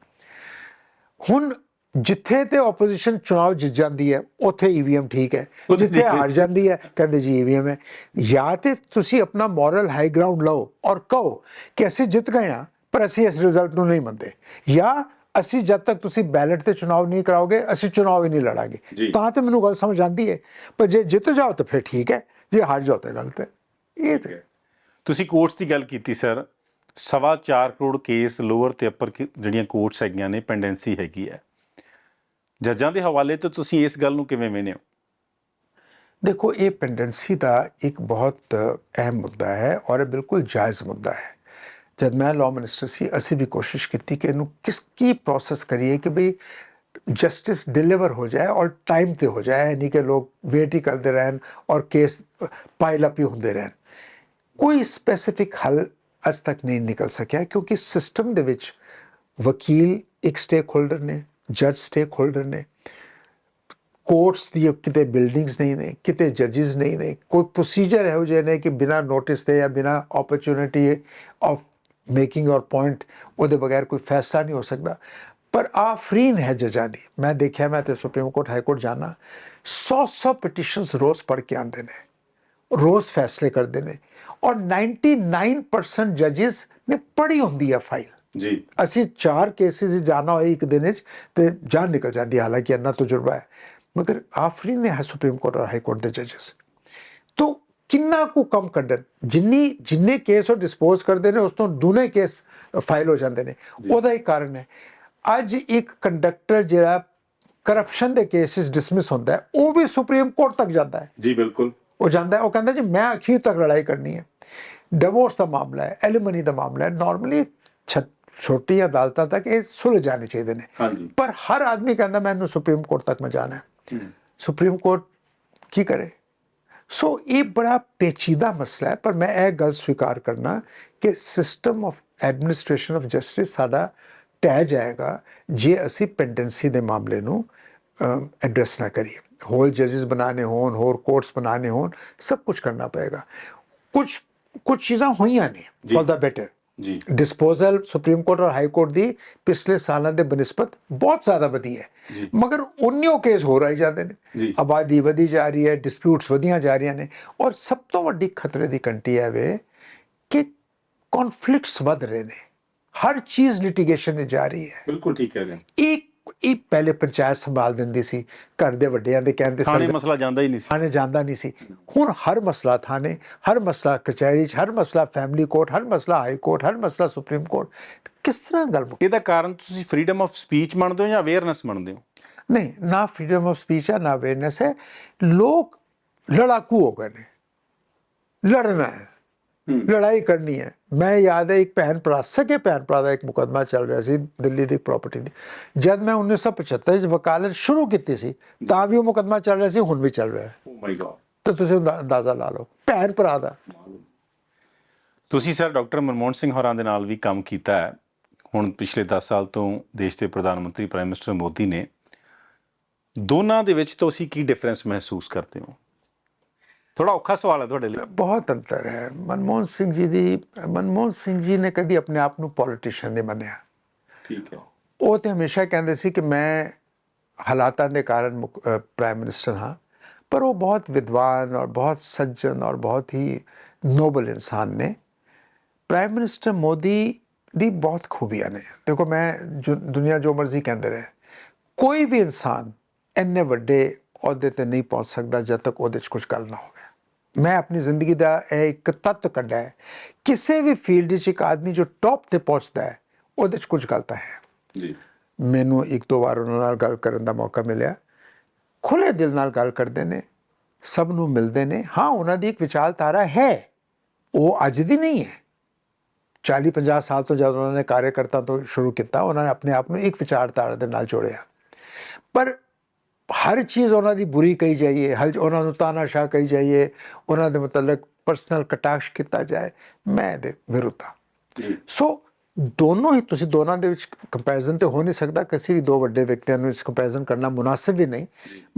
ਹੁਣ ਜਿੱਥੇ ਤੇ ਆਪੋਜੀਸ਼ਨ ਚੁਣਾਵ ਜਿੱਤ ਜਾਂਦੀ ਹੈ ਉੱਥੇ ਈਵੀਐਮ ਠੀਕ ਹੈ। ਜਿੱਥੇ। ਹਾਰ ਜਾਂਦੀ ਹੈ ਕਹਿੰਦੇ ਜੀ ਈਵੀਐਮ ਹੈ। ਜਾਂ ਤੇ ਤੁਸੀਂ ਆਪਣਾ ਮੋਰਲ ਹਾਈ ਗਰਾਊਂਡ ਲਓ ਔਰ ਕਹੋ ਕਿ ਅਸੀਂ ਜਿੱਤ ਗਏ ਹਾਂ ਪਰ ਅਸੀਂ ਇਸ ਰਿਜ਼ਲਟ ਨੂੰ ਨਹੀਂ ਮੰਨਦੇ। ਜਾਂ ਅਸੀਂ ਜਦ ਤੱਕ ਤੁਸੀਂ ਬੈਲਟ ਤੇ ਚੁਣਾਵ ਨਹੀਂ ਕਰਾਓਗੇ ਅਸੀਂ ਚੁਣਾਵ ਹੀ ਨਹੀਂ ਲੜਾਂਗੇ। ਤਾਂ ਤੇ ਮੈਨੂੰ ਗੱਲ ਸਮਝ ਆਉਂਦੀ ਹੈ। ਪਰ ਜੇ ਜਿੱਤ ਜਾਓ ਤਾਂ ਫਿਰ ਠੀਕ ਹੈ ਜੇ ਹਾਰ ਜਾਓ ਤਾਂ ਗਲਤ ਹੈ। ਇਹ ਤੇ ਤੁਸੀਂ ਕੋਰਟਸ ਦੀ ਗੱਲ ਕੀਤੀ ਸਰ ਸਵਾ ਚਾਰ ਕਰੋੜ ਕੇਸ ਲੋਅਰ ਤੇ ਅਪਰ ਜਿਹੜੀਆਂ ਕੋਰਟਸ ਹੈਗੀਆਂ ਨੇ ਪੈਂਡੈਂਸੀ ਹੈਗੀ ਹੈ। ਜੱਜਾਂ ਦੇ ਹਵਾਲੇ ਤੋਂ ਤੁਸੀਂ ਇਸ ਗੱਲ ਨੂੰ ਕਿਵੇਂ ਵੇਖਦੇ ਹੋ ਦੇਖੋ, ਇਹ ਪੈਂਡੈਂਸੀ ਦਾ ਇੱਕ ਬਹੁਤ ਅਹਿਮ ਮੁੱਦਾ ਹੈ ਔਰ ਇਹ ਬਿਲਕੁਲ ਜਾਇਜ਼ ਮੁੱਦਾ ਹੈ। ਜਦ ਮੈਂ ਲਾਅ ਮਿਨਿਸਟਰ ਸੀ, ਅਸੀਂ ਵੀ ਕੋਸ਼ਿਸ਼ ਕੀਤੀ ਕਿ ਇਹਨੂੰ ਕਿਸ ਕੀ ਪ੍ਰੋਸੈਸ ਕਰੀਏ ਕਿ ਵੀ ਜਸਟਿਸ ਡਿਲੀਵਰ ਹੋ ਜਾਏ ਔਰ ਟਾਈਮ ਤੇ ਹੋ ਜਾਏ ਨਹੀਂ ਕਿ ਲੋਕ ਵੇਟ ਹੀ ਕਰਦੇ ਰਹਿਣ ਔਰ ਕੇਸ ਪਾਇਲ ਅਪ ਹੀ ਹੁੰਦੇ ਰਹਿਣ। ਕੋਈ ਸਪੈਸੀਫਿਕ ਹੱਲ ਅਜ ਤੱਕ ਨਹੀਂ ਨਿਕਲ ਸਕਿਆ ਕਿਉਂਕਿ ਸਿਸਟਮ ਦੇ ਵਿੱਚ ਵਕੀਲ, ਇੱਕ ਸਟੇਕ ਹੋਲਡਰ ਨੇ ਜੱਜ ਸਟੇਕ ਹੋਲਡਰ ਨੇ। ਕੋਰਟਸ ਦੀ ਕਿਤੇ ਬਿਲਡਿੰਗਸ ਨਹੀਂ ਨੇ, ਕਿਤੇ ਜੱਜਸ ਨਹੀਂ ਨੇ। ਕੋਈ ਪ੍ਰੋਸੀਜਰ ਹੈ ਜਿਹੇ ਨੇ ਕਿ ਬਿਨਾ ਨੋਟਿਸ ਦੇ ਜਾਂ ਬਿਨਾ ਓਪਰਚ्युनिटी ਆਫ ਮੇਕਿੰਗ ਔਰ ਪੁਆਇੰਟ ਉਹਦੇ ਬਗੈਰ ਕੋਈ ਫੈਸਲਾ ਨਹੀਂ ਹੋ ਸਕਦਾ। ਪਰ ਆ ਫਰੀਨ ਹੈ ਜਜਾਂ ਦੀ। ਮੈਂ ਦੇਖਿਆ, ਮੈਂ ਤੇ ਸੁਪਰੀਮ ਕੋਰਟ ਹਾਈ ਕੋਰਟ ਜਾਣਾ 100 100 ਪਟੀਸ਼ਨਸ ਰੋਜ਼ ਪੜ ਕੇ ਆਉਂਦੇ ਨੇ। ਰੋਜ਼ ਫੈਸਲੇ ਕਰਦੇ ਨੇ। ਔਰ 99% ਜੱਜਸ ਨੇ ਪੜ੍ਹੀ ਹੁੰਦੀ ਹੈ ਫਾਈਲ ਜੀ। ਅਸੀਂ ਚਾਰ ਕੇਸਿਸ ਜਾਣਾ ਹੋਏ ਇੱਕ ਦਿਨ ਵਿੱਚ ਤੇ ਜਾਨ ਨਿਕਲ ਜਾਂਦੀ ਹਾਲਾਂਕਿ ਇੰਨਾ ਤਜਰਬਾ ਹੈ। ਮਗਰ ਆਫਰੀਨ ਨੇ ਸੁਪਰੀਮ ਕੋਰਟ ਔਰ ਹਾਈ ਕੋਰਟ ਦੇ ਜੱਜਸ ਤੋਂ ਕਿੰਨਾ ਕੁ ਕੰਮ ਕੱਢਣ ਜਿੰਨੀ ਜਿੰਨੇ ਕੇਸ ਉਹ ਡਿਸਪੋਜ਼ ਕਰਦੇ ਨੇ ਉਸ ਤੋਂ ਦੂਨੇ ਕੇਸ ਫਾਈਲ ਹੋ ਜਾਂਦੇ ਨੇ। ਉਹਦਾ ਹੀ ਕਾਰਨ ਹੈ। ਅੱਜ ਇੱਕ ਕੰਡਕਟਰ ਜਿਹੜਾ ਕਰਪਸ਼ਨ ਦੇ ਕੇਸਿਸ ਡਿਸਮਿਸ ਹੁੰਦਾ ਹੈ ਉਹ ਵੀ ਸੁਪਰੀਮ ਕੋਰਟ ਤੱਕ ਜਾਂਦਾ ਹੈ। ਜੀ ਬਿਲਕੁਲ। ਉਹ ਜਾਂਦਾ ਹੈ। ਉਹ ਕਹਿੰਦਾ ਜੀ ਮੈਂ ਅਖੀਰ ਤੱਕ ਲੜਾਈ ਕਰਨੀ ਹੈ। ਡਿਵੋਰਸ ਦਾ ਮਾਮਲਾ ਹੈ ਐਲੀਮਨੀ ਦਾ ਮਾਮਲਾ ਹੈ। ਨਾਰਮਲੀ ਛੋਟੀ ਅਦਾਲਤਾਂ ਤੱਕ ਇਹ ਸੁਲਝ ਜਾਣੇ ਚਾਹੀਦੇ ਨੇ। ਪਰ ਹਰ ਆਦਮੀ ਕਹਿੰਦਾ ਮੈਂ ਇਹਨੂੰ ਸੁਪਰੀਮ ਕੋਰਟ ਤੱਕ ਮੈਂ ਜਾਣਾ ਹੈ। ਸੁਪਰੀਮ ਕੋਰਟ ਕੀ ਕਰੇ? ਸੋ ਇਹ ਬੜਾ ਪੇਚੀਦਾ ਮਸਲਾ ਹੈ ਪਰ ਮੈਂ ਇਹ ਗੱਲ ਸਵੀਕਾਰ ਕਰਨਾ ਕਿ system of administration of justice ਸਾਡਾ ਟਹਿ ਜਾਏਗਾ ਜੇ ਅਸੀਂ ਪੈਂਡੈਂਸੀ ਦੇ ਮਾਮਲੇ ਨੂੰ ਐਡਰੈਸ ਨਾ ਕਰੀਏ। ਹੋਲ ਜजेस ਬਣਾਣੇ ਹੋਣ ਹੋਰ ਕੋਰਟਸ ਬਣਾਣੇ ਹੋਣ ਸਭ ਕੁਝ ਕਰਨਾ ਪਏਗਾ। ਕੁਝ ਕੁਝ ਚੀਜ਼ਾਂ ਹੋਈਆਂ ਨੇ ਫॉर ਦਾ ਬੈਟਰ ਜੀ। ਡਿਸਪੋਜ਼ਲ ਸੁਪਰੀਮ ਕੋਰਟ ਔਰ ਹਾਈ ਕੋਰਟ ਦੀ ਪਿਛਲੇ ਸਾਲਾਂ ਦੇ ਬਨਿਸਬਤ ਬਹੁਤ ਜ਼ਿਆਦਾ ਵਧੀ ਹੈ। ਮਗਰ ਉਨਿਓ ਕੇਸ ਹੋ ਰਹੇ ਜਾਂਦੇ ਨੇ। ਆਬਾਦੀ ਵਧੀ ਜਾ ਰਹੀ ਹੈ ਡਿਸਪਿਊਟਸ ਵਧੀਆਂ ਜਾ ਰਹੀਆਂ ਨੇ ਔਰ ਸਭ ਤੋਂ ਵੱਡੀ ਖਤਰੇ ਦੀ ਕੰਟੀ ਹੈ ਵੇ ਕਿ ਕਨਫਲਿਕਟਸ ਵੱਧ ਰਹੇ ਨੇ। ਹਰ ਚੀਜ਼ ਲਿਟੀਗੇਸ਼ਨ ਵਿੱਚ ਜਾ ਰਹੀ ਹੈ। ਬਿਲਕੁਲ ਠੀਕ ਕਹਿ ਰਹੇ ਹੋ। ਇੱਕ ਇਹ ਪਹਿਲੇ ਪੰਚਾਇਤ ਸੰਭਾਲ ਦਿੰਦੀ ਸੀ ਘਰ ਦੇ ਵੱਡਿਆਂ ਦੇ ਕਹਿੰਦੇ ਸੀ ਥਾਣੇ ਮਸਲਾ ਜਾਂਦਾ ਹੀ ਨਹੀਂ ਸੀ। ਥਾਣੇ ਜਾਂਦਾ ਨਹੀਂ ਸੀ। ਹੁਣ ਹਰ ਮਸਲਾ ਥਾਣੇ ਹਰ ਮਸਲਾ ਕਚਹਿਰੀ 'ਚ ਹਰ ਮਸਲਾ ਫੈਮਿਲੀ ਕੋਰਟ ਹਰ ਮਸਲਾ ਹਾਈ ਕੋਰਟ ਹਰ ਮਸਲਾ ਸੁਪਰੀਮ ਕੋਰਟ ਕਿਸ ਤਰ੍ਹਾਂ ਗੱਲ ਇਹਦਾ ਕਾਰਨ ਤੁਸੀਂ ਫਰੀडम ਆਫ ਸਪੀਚ ਮੰਨਦੇ ਹੋ ਜਾਂ ਅਵੇਅਰਨੈਸ ਮੰਨਦੇ ਹੋ? ਨਹੀਂ ਨਾ ਫਰੀडम ਆਫ ਸਪੀਚ ਹੈ ਨਾ ਅਵੇਅਰਨੈਸ ਹੈ। ਲੋਕ ਲੜਾਕੂ ਹੋ ਗਏ ਨੇ। ਲੜਨਾ ਹੈ। ਲੜਾਈ ਕਰਨੀ ਹੈ। ਮੈਂ ਯਾਦ ਹੈ ਇੱਕ ਭੈਣ ਭਰਾ ਸਕੇ ਭੈਣ ਭਰਾ ਦਾ ਇੱਕ ਮੁਕਦਮਾ ਚੱਲ ਰਿਹਾ ਸੀ ਦਿੱਲੀ ਦੀ ਪ੍ਰਾਪਰਟੀ ਦੀ। ਜਦ ਮੈਂ 1975 ਚ ਵਕਾਲਤ ਸ਼ੁਰੂ ਕੀਤੀ ਸੀ ਤਾਂ ਵੀ ਉਹ ਮੁਕਦਮਾ ਚੱਲ ਰਿਹਾ ਸੀ ਹੁਣ ਵੀ ਚੱਲ ਰਿਹਾ ਹੈ। ਓ ਮਾਈ ਗॉड ਤਾਂ ਤੁਸੀਂ ਅੰਦਾ- ਅੰਦਾਜ਼ਾ ਲਾ ਲਓ ਭੈਣ ਭਰਾ ਦਾ। ਤੁਸੀਂ ਸਰ ਡਾਕਟਰ ਮਨਮੋਹਨ ਸਿੰਘ ਹੋਰਾਂ ਦੇ ਨਾਲ ਵੀ ਕੰਮ ਕੀਤਾ ਹੈ। ਹੁਣ ਪਿਛਲੇ 10 ਸਾਲ ਤੋਂ ਦੇਸ਼ ਦੇ ਪ੍ਰਧਾਨ ਮੰਤਰੀ ਪ੍ਰਾਈਮ ਮਿਨਿਸਟਰ ਮੋਦੀ ਨੇ ਦੋਨਾਂ ਦੇ ਵਿੱਚ ਤੁਸੀਂ ਕੀ ਡਿਫਰੈਂਸ ਮਹਿਸੂਸ ਕਰਦੇ ਹੋ? ਥੋੜਾ ਔਖਾ ਸਵਾਲ ਹੈ ਤੁਹਾਡੇ ਲਈ। ਬਹੁਤ ਅੰਤਰ ਹੈ। ਮਨਮੋਹਨ ਸਿੰਘ ਜੀ ਦੀ ਮਨਮੋਹਨ ਸਿੰਘ ਜੀ ਨੇ ਕਦੀ ਆਪਣੇ ਆਪ ਨੂੰ ਪੋਲੀਟੀਸ਼ੀਅਨ ਨਹੀਂ ਮੰਨਿਆ। ਠੀਕ ਹੈ। ਉਹ ਤੇ ਹਮੇਸ਼ਾ ਕਹਿੰਦੇ ਸੀ ਕਿ ਮੈਂ ਹਾਲਾਤਾਂ ਦੇ ਕਾਰਨ ਪ੍ਰਾਈਮ ਮਿਨਿਸਟਰ ਹਾਂ। ਪਰ ਉਹ ਬਹੁਤ ਵਿਦਵਾਨ ਔਰ ਬਹੁਤ ਸੱਜਣ ਔਰ ਬਹੁਤ ਹੀ ਨੋਬਲ ਇਨਸਾਨ ਨੇ। ਪ੍ਰਾਈਮ ਮਿਨਿਸਟਰ ਮੋਦੀ ਦੀ ਬਹੁਤ ਖੂਬੀਆਂ ਨੇ। ਦੇਖੋ ਮੈਂ ਜੋ ਦੁਨੀਆ ਜੋ ਮਰਜ਼ੀ ਕਹਿੰਦੇ ਰਹੇ। ਕੋਈ ਵੀ ਇਨਸਾਨ ਇੰਨੇ ਵੱਡੇ ਅਹੁਦੇ ਤੇ ਨਹੀਂ ਪਹੁੰਚ ਸਕਦਾ ਜਦ ਤੱਕ ਉਹਦੇ 'ਚ ਕੁਝ ਗੱਲ ਨਾ ਹੋਵੇ। ਮੈਂ ਆਪਣੀ ਜ਼ਿੰਦਗੀ ਦਾ ਇੱਕ ਤੱਤ ਕੱਢਿਆ ਹੈ। ਕਿਸੇ ਵੀ ਫੀਲਡ 'ਚ ਇੱਕ ਆਦਮੀ ਜੋ ਟੌਪ ਤੇ ਪਹੁੰਚਦਾ ਹੈ ਉਹਦੇ 'ਚ ਕੁਝ ਗਲਤ ਹੈ। ਜੀ। ਮੈਨੂੰ ਇੱਕ ਦੋ ਵਾਰ ਉਹਨਾਂ ਨਾਲ ਗੱਲ ਕਰਨ ਦਾ ਮੌਕਾ ਮਿਲਿਆ। ਖੁੱਲੇ ਦਿਲ ਨਾਲ ਗੱਲ ਕਰਦੇ ਨੇ ਸਭ ਨੂੰ ਮਿਲਦੇ ਨੇ। ਹਾਂ ਉਹਨਾਂ ਦੀ ਇੱਕ ਵਿਚਾਰਧਾਰਾ ਹੈ। ਉਹ ਅੱਜ ਦੀ ਨਹੀਂ ਹੈ। 40 50 ਸਾਲ ਤੋਂ ਜਦ ਉਹਨਾਂ ਨੇ ਕਾਰਜਕਰਤਾ ਤੋਂ ਸ਼ੁਰੂ ਕੀਤਾ ਉਹਨਾਂ ਨੇ ਆਪਣੇ ਆਪ ਨੂੰ ਇੱਕ ਵਿਚਾਰਧਾਰਾ ਦੇ ਨਾਲ ਜੋੜਿਆ। ਪਰ ਹਰ ਚੀਜ਼ ਉਹਨਾਂ ਦੀ ਬੁਰੀ ਕਹੀ ਜਾਈਏ ਹਰ ਉਹਨਾਂ ਨੂੰ ਤਾਨਾਸ਼ਾਹ ਕਹੀ ਜਾਈਏ ਉਹਨਾਂ ਦੇ ਮੁਤਲਕ ਪਰਸਨਲ ਕਟਾਕਸ਼ ਕੀਤਾ ਜਾਏ ਮੈਂ ਇਹਦੇ ਵਿਰੁੱਧ ਸੋ ਦੋਨੋਂ ਹੀ ਤੁਸੀਂ ਦੋਨਾਂ ਦੇ ਵਿੱਚ ਕੰਪੈਰੀਜ਼ਨ ਤੇ ਹੋ ਨਹੀਂ ਸਕਦਾ ਕਿਸੇ ਵੀ ਦੋ ਵੱਡੇ ਵਿਅਕਤੀਆਂ ਨੂੰ ਇਸ ਕੰਪੈਰੀਜ਼ਨ ਕਰਨਾ ਮੁਨਾਸਿਬ ਵੀ ਨਹੀਂ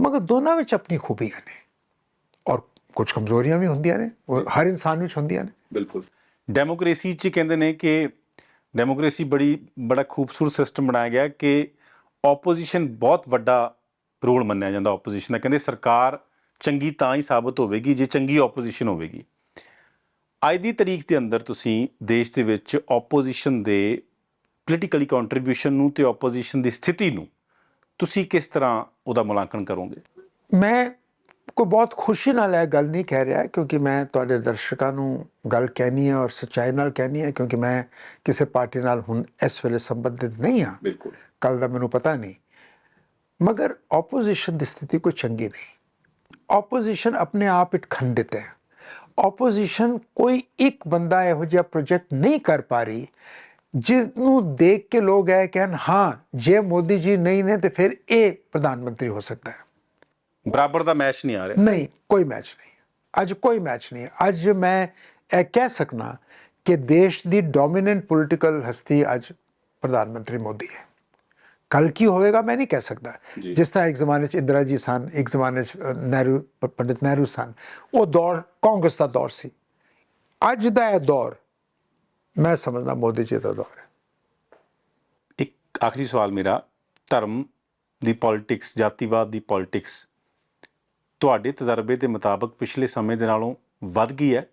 ਮਗਰ ਦੋਨਾਂ ਵਿੱਚ ਆਪਣੀ ਖੂਬੀਆਂ ਨੇ। ਔਰ ਕੁਝ ਕਮਜ਼ੋਰੀਆਂ ਵੀ ਹੁੰਦੀਆਂ ਨੇ ਉਹ ਹਰ ਇਨਸਾਨ ਵਿੱਚ ਹੁੰਦੀਆਂ ਨੇ। ਬਿਲਕੁਲ। ਡੈਮੋਕ੍ਰੇਸੀ ਚ ਕਹਿੰਦੇ ਨੇ ਕਿ ਡੈਮੋਕ੍ਰੇਸੀ ਬੜੀ ਬੜਾ ਖੂਬਸੂਰਤ ਸਿਸਟਮ ਬਣਾਇਆ ਗਿਆ ਕਿ ਆਪੋਜੀਸ਼ਨ ਬਹੁਤ ਵੱਡਾ ਰੋਲ ਮੰਨਿਆ ਜਾਂਦਾ ਆਪੋਜੀਸ਼ਨ ਦਾ। ਕਹਿੰਦੇ ਸਰਕਾਰ ਚੰਗੀ ਤਾਂ ਹੀ ਸਾਬਤ ਹੋਵੇਗੀ ਜੇ ਚੰਗੀ ਆਪੋਜੀਸ਼ਨ ਹੋਵੇਗੀ। ਅੱਜ ਦੀ ਤਰੀਕ ਦੇ ਅੰਦਰ ਤੁਸੀਂ ਦੇਸ਼ ਦੇ ਵਿੱਚ ਆਪੋਜੀਸ਼ਨ ਦੇ ਪੋਲੀਟੀਕਲੀ ਕੰਟਰੀਬਿਊਸ਼ਨ ਨੂੰ ਤੇ ਆਪੋਜੀਸ਼ਨ ਦੀ ਸਥਿਤੀ ਨੂੰ ਤੁਸੀਂ ਕਿਸ ਤਰ੍ਹਾਂ ਉਹਦਾ ਮੁਲਾਂਕਣ ਕਰੋਗੇ? ਮੈਂ ਕੋਈ ਬਹੁਤ ਖੁਸ਼ੀ ਨਾਲ ਇਹ ਗੱਲ ਨਹੀਂ ਕਹਿ ਰਿਹਾ ਕਿਉਂਕਿ ਮੈਂ ਤੁਹਾਡੇ ਦਰਸ਼ਕਾਂ ਨੂੰ ਗੱਲ ਕਹਿਣੀ ਹੈ ਔਰ ਸੱਚਾਈ ਨਾਲ ਕਹਿਣੀ ਹੈ ਕਿਉਂਕਿ ਮੈਂ ਕਿਸੇ ਪਾਰਟੀ ਨਾਲ ਹੁਣ ਇਸ ਵੇਲੇ ਸੰਬੰਧਿਤ ਨਹੀਂ ਹਾਂ। ਬਿਲਕੁਲ। ਕੱਲ ਦਾ ਮੈਨੂੰ ਪਤਾ ਨਹੀਂ। ਮਗਰ ਆਪੋਜੀਸ਼ਨ ਦੀ ਸਥਿਤੀ ਕੋਈ ਚੰਗੀ ਨਹੀਂ ਆਪੋਜੀਸ਼ਨ ਆਪਣੇ ਆਪ ਵਿੱਚ ਖੰਡਿਤ ਹੈ ਆਪੋਜੀਸ਼ਨ ਕੋਈ ਇੱਕ ਬੰਦਾ ਇਹੋ ਜਿਹਾ ਪ੍ਰੋਜੈਕਟ ਨਹੀਂ ਕਰ ਪਾ ਰਹੀ ਜਿਸ ਨੂੰ ਦੇਖ ਕੇ ਲੋਕ ਇਹ ਕਹਿਣ ਹਾਂ ਜੇ ਮੋਦੀ ਜੀ ਨਹੀਂ ਨੇ ਤੇ ਫਿਰ ਇਹ ਪ੍ਰਧਾਨ ਮੰਤਰੀ ਹੋ ਸਕਦਾ ਹੈ ਬਰਾਬਰ ਦਾ ਮੈਚ ਨਹੀਂ ਆ ਰਿਹਾ ਨਹੀਂ ਕੋਈ ਮੈਚ ਨਹੀਂ ਅੱਜ ਕੋਈ ਮੈਚ ਨਹੀਂ ਅੱਜ ਮੈਂ ਇਹ ਕਹਿ ਸਕਣਾ ਕਿ ਦੇਸ਼ ਦੀ ਡੋਮੀਨੈਂਟ ਪੋਲਿਟੀਕਲ ਹਸਤੀ ਅੱਜ ਪ੍ਰਧਾਨ ਮੰਤਰੀ ਮੋਦੀ ਹੈ ਕੱਲ ਕੀ ਹੋਵੇਗਾ ਮੈਂ ਨਹੀਂ ਕਹਿ ਸਕਦਾ। ਜਿਸ ਤਰ੍ਹਾਂ ਇੱਕ ਜ਼ਮਾਨੇ 'ਚ ਇੰਦਰਾ ਜੀ ਸਨ ਇੱਕ ਜ਼ਮਾਨੇ 'ਚ ਨਹਿਰੂ ਪੰਡਿਤ ਨਹਿਰੂ ਸਨ ਉਹ ਦੌਰ ਕਾਂਗਰਸ ਦਾ ਦੌਰ ਸੀ ਅੱਜ ਦਾ ਇਹ ਦੌਰ ਮੈਂ ਸਮਝਦਾ ਮੋਦੀ ਜੀ ਦਾ ਦੌਰ ਹੈ ਇੱਕ ਆਖਰੀ ਸਵਾਲ ਮੇਰਾ ਧਰਮ ਦੀ ਪੋਲਿਟਿਕਸ ਜਾਤੀਵਾਦ ਦੀ ਪੋਲਿਟਿਕਸ ਤੁਹਾਡੇ ਤਜਰਬੇ ਦੇ ਮੁਤਾਬਕ ਪਿਛਲੇ ਸਮੇਂ ਦੇ ਨਾਲੋਂ ਵੱਧ ਗਈ ਹੈ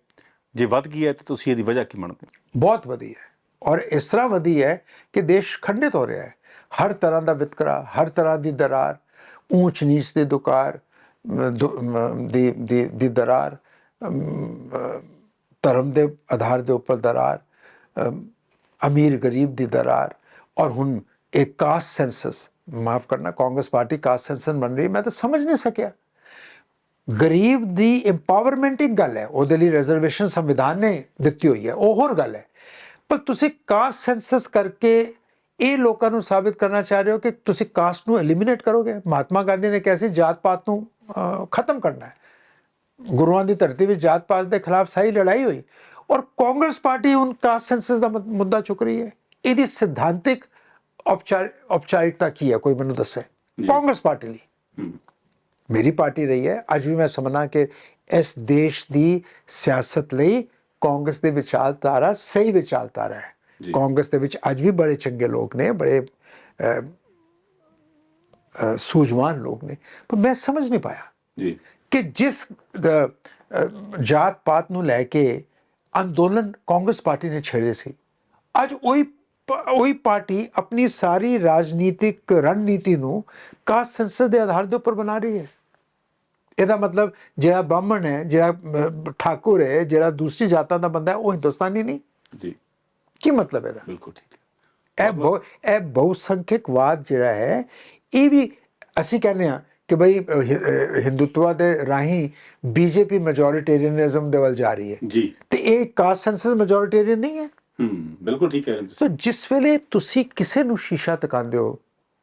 ਜੇ ਵੱਧ ਗਈ ਹੈ ਤਾਂ ਤੁਸੀਂ ਇਹਦੀ ਵਜ੍ਹਾ ਕੀ ਮੰਨਦੇ ਹੋ ਬਹੁਤ ਵਧੀ ਹੈ ਔਰ ਇਸ ਤਰ੍ਹਾਂ ਵਧੀ ਹੈ ਕਿ ਦੇਸ਼ ਖੰਡਿਤ ਹੋ ਰਿਹਾ ਹੈ ਹਰ ਤਰ੍ਹਾਂ ਦਾ ਵਿਤਕਰਾ, ਹਰ ਤਰ੍ਹਾਂ ਦੀ ਦਰਾਰ, ਊਚ ਨੀਚ ਦੇ ਦੁਕਾਰ ਦੁ- ਦੀ ਦੀ ਦੀ ਦਰਾਰ ਧਰਮ ਦੇ ਆਧਾਰ ਦੇ ਉੱਪਰ ਦਰਾਰ ਅਮੀਰ ਗਰੀਬ ਦੀ ਦਰਾਰ ਔਰ ਹੁਣ ਇੱਕ ਕਾਸਟ ਸੈਂਸਸ, ਮਾਫ ਕਰਨਾ, ਕਾਂਗਰਸ ਪਾਰਟੀ ਕਾਸਟ ਸੈਂਸਸ ਬਣ ਰਹੀ ਮੈਂ ਤਾਂ ਸਮਝ ਨਹੀਂ ਸਕਿਆ। ਗਰੀਬ ਦੀ ਇੰਪਾਵਰਮੈਂਟ ਇੱਕ ਗੱਲ ਹੈ, ਉਹਦੇ ਲਈ ਰਿਜ਼ਰਵੇਸ਼ਨ ਸੰਵਿਧਾਨ ਨੇ ਦਿੱਤੀ ਹੋਈ ਹੈ, ਉਹ ਹੋਰ ਗੱਲ ਹੈ। ਪਰ ਤੁਸੀਂ ਕਾਸਟ ਸੈਂਸਸ ਕਰਕੇ ਇਹ ਲੋਕਾਂ ਨੂੰ ਸਾਬਿਤ ਕਰਨਾ ਚਾਹ ਰਹੇ ਹੋ ਕਿ ਤੁਸੀਂ ਕਾਸਟ ਨੂੰ ਐਲੀਮੀਨੇਟ ਕਰੋਗੇ? ਮਹਾਤਮਾ ਗਾਂਧੀ ਨੇ ਕਿਹਾ ਸੀ ਜਾਤ ਪਾਤ ਨੂੰ ਖਤਮ ਕਰਨਾ ਹੈ। ਗੁਰੂਆਂ ਦੀ ਧਰਤੀ ਵਿੱਚ ਜਾਤ ਪਾਤ ਦੇ ਖਿਲਾਫ ਸਹੀ ਲੜਾਈ ਹੋਈ ਔਰ ਕਾਂਗਰਸ ਪਾਰਟੀ ਹੁਣ ਕਾਸਟ ਸੈਂਸਸ ਦਾ ਮੁੱਦਾ ਚੁੱਕ ਰਹੀ ਹੈ। ਇਹਦੀ ਸਿਧਾਂਤਿਕ ਔਪਚਾਰ ਔਪਚਾਰਿਕਤਾ ਕੀ ਹੈ? ਕੋਈ ਮੈਨੂੰ ਦੱਸੇ? ਕਾਂਗਰਸ ਪਾਰਟੀ ਲਈ। ਮੇਰੀ ਪਾਰਟੀ ਰਹੀ ਹੈ। ਅੱਜ ਵੀ ਮੈਂ ਸਮਝਣਾ ਕਿ ਇਸ ਦੇਸ਼ ਦੀ ਸਿਆਸਤ ਲਈ ਕਾਂਗਰਸ ਦੇ ਵਿਚਾਰਧਾਰਾ ਸਹੀ ਵਿਚਾਰਧਾਰਾ ਹੈ। ਕਾਂਗਰਸ ਦੇ ਵਿੱਚ ਅੱਜ ਵੀ ਬੜੇ ਚੰਗੇ ਲੋਕ ਨੇ ਬੜੇ ਸੂਝਵਾਨ ਲੋਕ ਨੇ। ਪਰ ਮੈਂ ਸਮਝ ਨਹੀਂ ਪਾਇਆ ਜੀ। ਕਿ ਜਿਸ ਜਾਤ ਪਾਤ ਨੂੰ ਲੈ ਕੇ ਅੰਦੋਲਨ ਕਾਂਗਰਸ ਪਾਰਟੀ ਨੇ ਛੇੜੇ ਸੀ ਅੱਜ ਉਹੀ ਉਹੀ ਪਾਰਟੀ ਆਪਣੀ ਸਾਰੀ ਰਾਜਨੀਤਿਕ ਰਣਨੀਤੀ ਨੂੰ ਕਾਸਟ ਸੈਂਸਸ ਦੇ ਆਧਾਰ ਦੇ ਉੱਪਰ ਬਣਾ ਰਹੀ ਹੈ। ਇਹਦਾ ਮਤਲਬ ਜਿਹੜਾ ਬ੍ਰਾਹਮਣ ਹੈ ਜਿਹੜਾ ਠਾਕੁਰ ਹੈ ਜਿਹੜਾ ਦੂਸਰੀ ਜਾਤਾਂ ਦਾ ਬੰਦਾ ਹੈ ਉਹ ਹਿੰਦੁਸਤਾਨੀ ਨਹੀਂ। ਜੀ। ਕੀ ਮਤਲਬ ਇਹਦਾ? ਬਿਲਕੁਲ ਠੀਕ ਹੈ। ਇਹ ਬਹੁ ਇਹ ਬਹੁਸੰਖਿਕਵਾਦ ਜਿਹੜਾ ਹੈ ਇਹ ਵੀ ਅਸੀਂ ਕਹਿੰਦੇ ਆ ਕਿ ਅ, ਹਿੰਦੂਤਵਾ ਦੇ ਰਾਹੀਂ ਬੀਜੇਪੀ ਮੈਜੋਰਿਟੇਰੀਅਨਿਜ਼ਮ ਦੇ ਵੱਲ ਜਾ ਰਹੀ ਹੈ। ਜੀ। ਤੇ ਇਹ ਕਾਸਟ ਸੈਂਸਸ ਮੈਜੋਰਿਟੇਰੀਅਨ ਨਹੀਂ ਹੈ। ਹੂੰ ਬਿਲਕੁਲ ਠੀਕ ਹੈ ਸੋ ਜਿਸ ਵੇਲੇ ਤੁਸੀਂ ਕਿਸੇ ਨੂੰ ਸ਼ੀਸ਼ਾ ਤਕਾਉਂਦੇ ਹੋ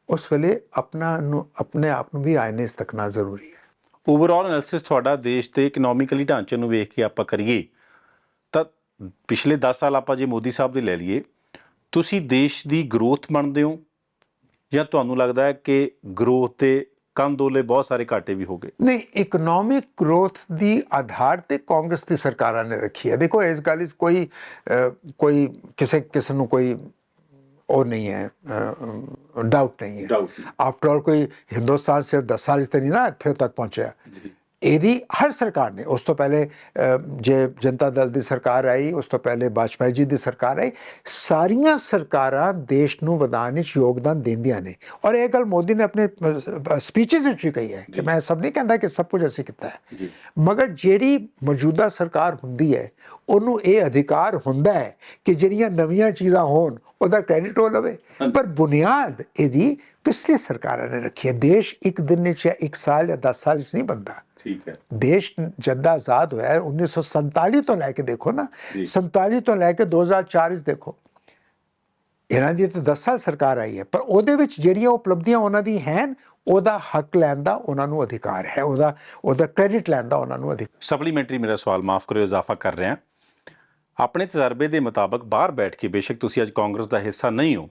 ਉਸ ਵੇਲੇ ਆਪਣਾ ਨੂੰ ਆਪਣੇ ਆਪ ਨੂੰ ਵੀ ਆਇਨੇ ਤੱਕਣਾ ਜ਼ਰੂਰੀ ਹੈ। ਓਵਰਆਲ ਐਨਾਲਿਸਿਸ ਤੁਹਾਡਾ ਦੇਸ਼ ਦੇ ਇਕਨੋਮਿਕਲੀ ਢਾਂਚੇ ਨੂੰ ਵੇਖ ਕੇ ਆਪਾਂ ਕਰੀਏ ਪਿਛਲੇ 10 ਸਾਲ ਆਪਾਂ ਜੇ ਮੋਦੀ ਸਾਹਿਬ ਦੇ ਲੈ ਲਈਏ ਤੁਸੀਂ ਦੇਸ਼ ਦੀ ਗਰੋਥ ਮੰਨਦੇ ਹੋ? ਜਾਂ ਤੁਹਾਨੂੰ ਲੱਗਦਾ ਹੈ ਕਿ ਗਰੋਥ ਤੇ ਕੰਦੋਲੇ ਬਹੁਤ ਸਾਰੇ ਘਾਟੇ ਵੀ ਹੋ ਗਏ? ਨਹੀਂ ਇਕਨੋਮਿਕ ਗਰੋਥ ਦੀ ਆਧਾਰ ਤੇ ਕਾਂਗਰਸ ਦੀ ਸਰਕਾਰਾਂ ਨੇ ਰੱਖੀ ਹੈ। ਦੇਖੋ ਇਸ ਗੱਲ ਵਿੱਚ ਕੋਈ ਕੋਈ ਕਿਸੇ ਕਿਸੇ ਨੂੰ ਕੋਈ ਉਹ ਨਹੀਂ ਹੈ ਡਾਊਟ ਨਹੀਂ ਹੈ। ਆਫਟਰ ਆਲ ਕੋਈ ਹਿੰਦੁਸਤਾਨ ਸਿਰਫ 10 ਸਾਲ ਇਸ ਤੇ ਨਹੀਂ ਨਾ ਇੱਥੇ ਤੱਕ ਪਹੁੰਚਿਆ। ਇਹਦੀ ਹਰ ਸਰਕਾਰ ਨੇ ਉਸ ਤੋਂ ਪਹਿਲੇ ਜੇ ਜਨਤਾ ਦਲ ਦੀ ਸਰਕਾਰ ਆਈ ਉਸ ਤੋਂ ਪਹਿਲੇ ਵਾਜਪਾਈ ਜੀ ਦੀ ਸਰਕਾਰ ਆਈ ਸਾਰੀਆਂ ਸਰਕਾਰਾਂ ਦੇਸ਼ ਨੂੰ ਵਧਾਉਣ ਵਿੱਚ ਯੋਗਦਾਨ ਦਿੰਦੀਆਂ ਨੇ। ਔਰ ਇਹ ਗੱਲ ਮੋਦੀ ਨੇ ਆਪਣੇ ਸਪੀਚਸ ਵਿੱਚ ਵੀ ਕਹੀ ਹੈ ਕਿ ਮੈਂ ਸਭ ਨਹੀਂ ਕਹਿੰਦਾ ਕਿ ਸਭ ਕੁਝ ਅਸੀਂ ਕੀਤਾ ਹੈ। ਮਗਰ ਜਿਹੜੀ ਮੌਜੂਦਾ ਸਰਕਾਰ ਹੁੰਦੀ ਹੈ ਉਹਨੂੰ ਇਹ ਅਧਿਕਾਰ ਹੁੰਦਾ ਹੈ ਕਿ ਜਿਹੜੀਆਂ ਨਵੀਆਂ ਚੀਜ਼ਾਂ ਹੋਣ ਉਹਦਾ ਕ੍ਰੈਡਿਟ ਉਹ ਲਵੇ। ਪਰ ਬੁਨਿਆਦ ਇਹਦੀ ਪਿਛਲੀ ਸਰਕਾਰਾਂ ਨੇ ਰੱਖੀ ਹੈ। ਦੇਸ਼ ਇੱਕ ਦਿਨ ਵਿੱਚ ਜਾਂ ਇੱਕ ਸਾਲ ਜਾਂ 10 ਸਾਲ ਵਿੱਚ ਨਹੀਂ ਬਣਦਾ। ਠੀਕ ਹੈ। ਦੇਸ਼ ਜਦ ਆਜ਼ਾਦ ਹੋਇਆ ਹੈ, 1947 ਤੋਂ ਲੈ ਕੇ ਦੇਖੋ ਨਾ 47 ਤੋਂ ਲੈ ਕੇ 2004 ਵਿੱਚ ਦੇਖੋ ਇਹਨਾਂ ਦੀ ਤਾਂ 10 ਸਾਲ ਸਰਕਾਰ ਆਈ ਹੈ ਪਰ ਉਹਦੇ ਵਿੱਚ ਜਿਹੜੀਆਂ ਉਪਲਬਧੀਆਂ ਉਹਨਾਂ ਦੀ ਹਨ ਉਹਦਾ ਹੱਕ ਲੈਣ ਦਾ ਉਹਨਾਂ ਨੂੰ ਅਧਿਕਾਰ ਹੈ ਉਹਦਾ ਉਹਦਾ ਕ੍ਰੈਡਿਟ ਲੈਣ ਦਾ ਉਹਨਾਂ ਨੂੰ ਅਧਿਕਾਰ ਸਪਲੀਮੈਂਟਰੀ ਮੇਰਾ ਸਵਾਲ ਮਾਫ ਕਰਿਓ ਇਜ਼ਾਫਾ ਕਰ ਰਿਹਾ ਆਪਣੇ ਤਜਰਬੇ ਦੇ ਮੁਤਾਬਕ ਬਾਹਰ ਬੈਠ ਕੇ ਬੇਸ਼ੱਕ ਤੁਸੀਂ ਅੱਜ ਕਾਂਗਰਸ ਦਾ ਹਿੱਸਾ ਨਹੀਂ ਹੋ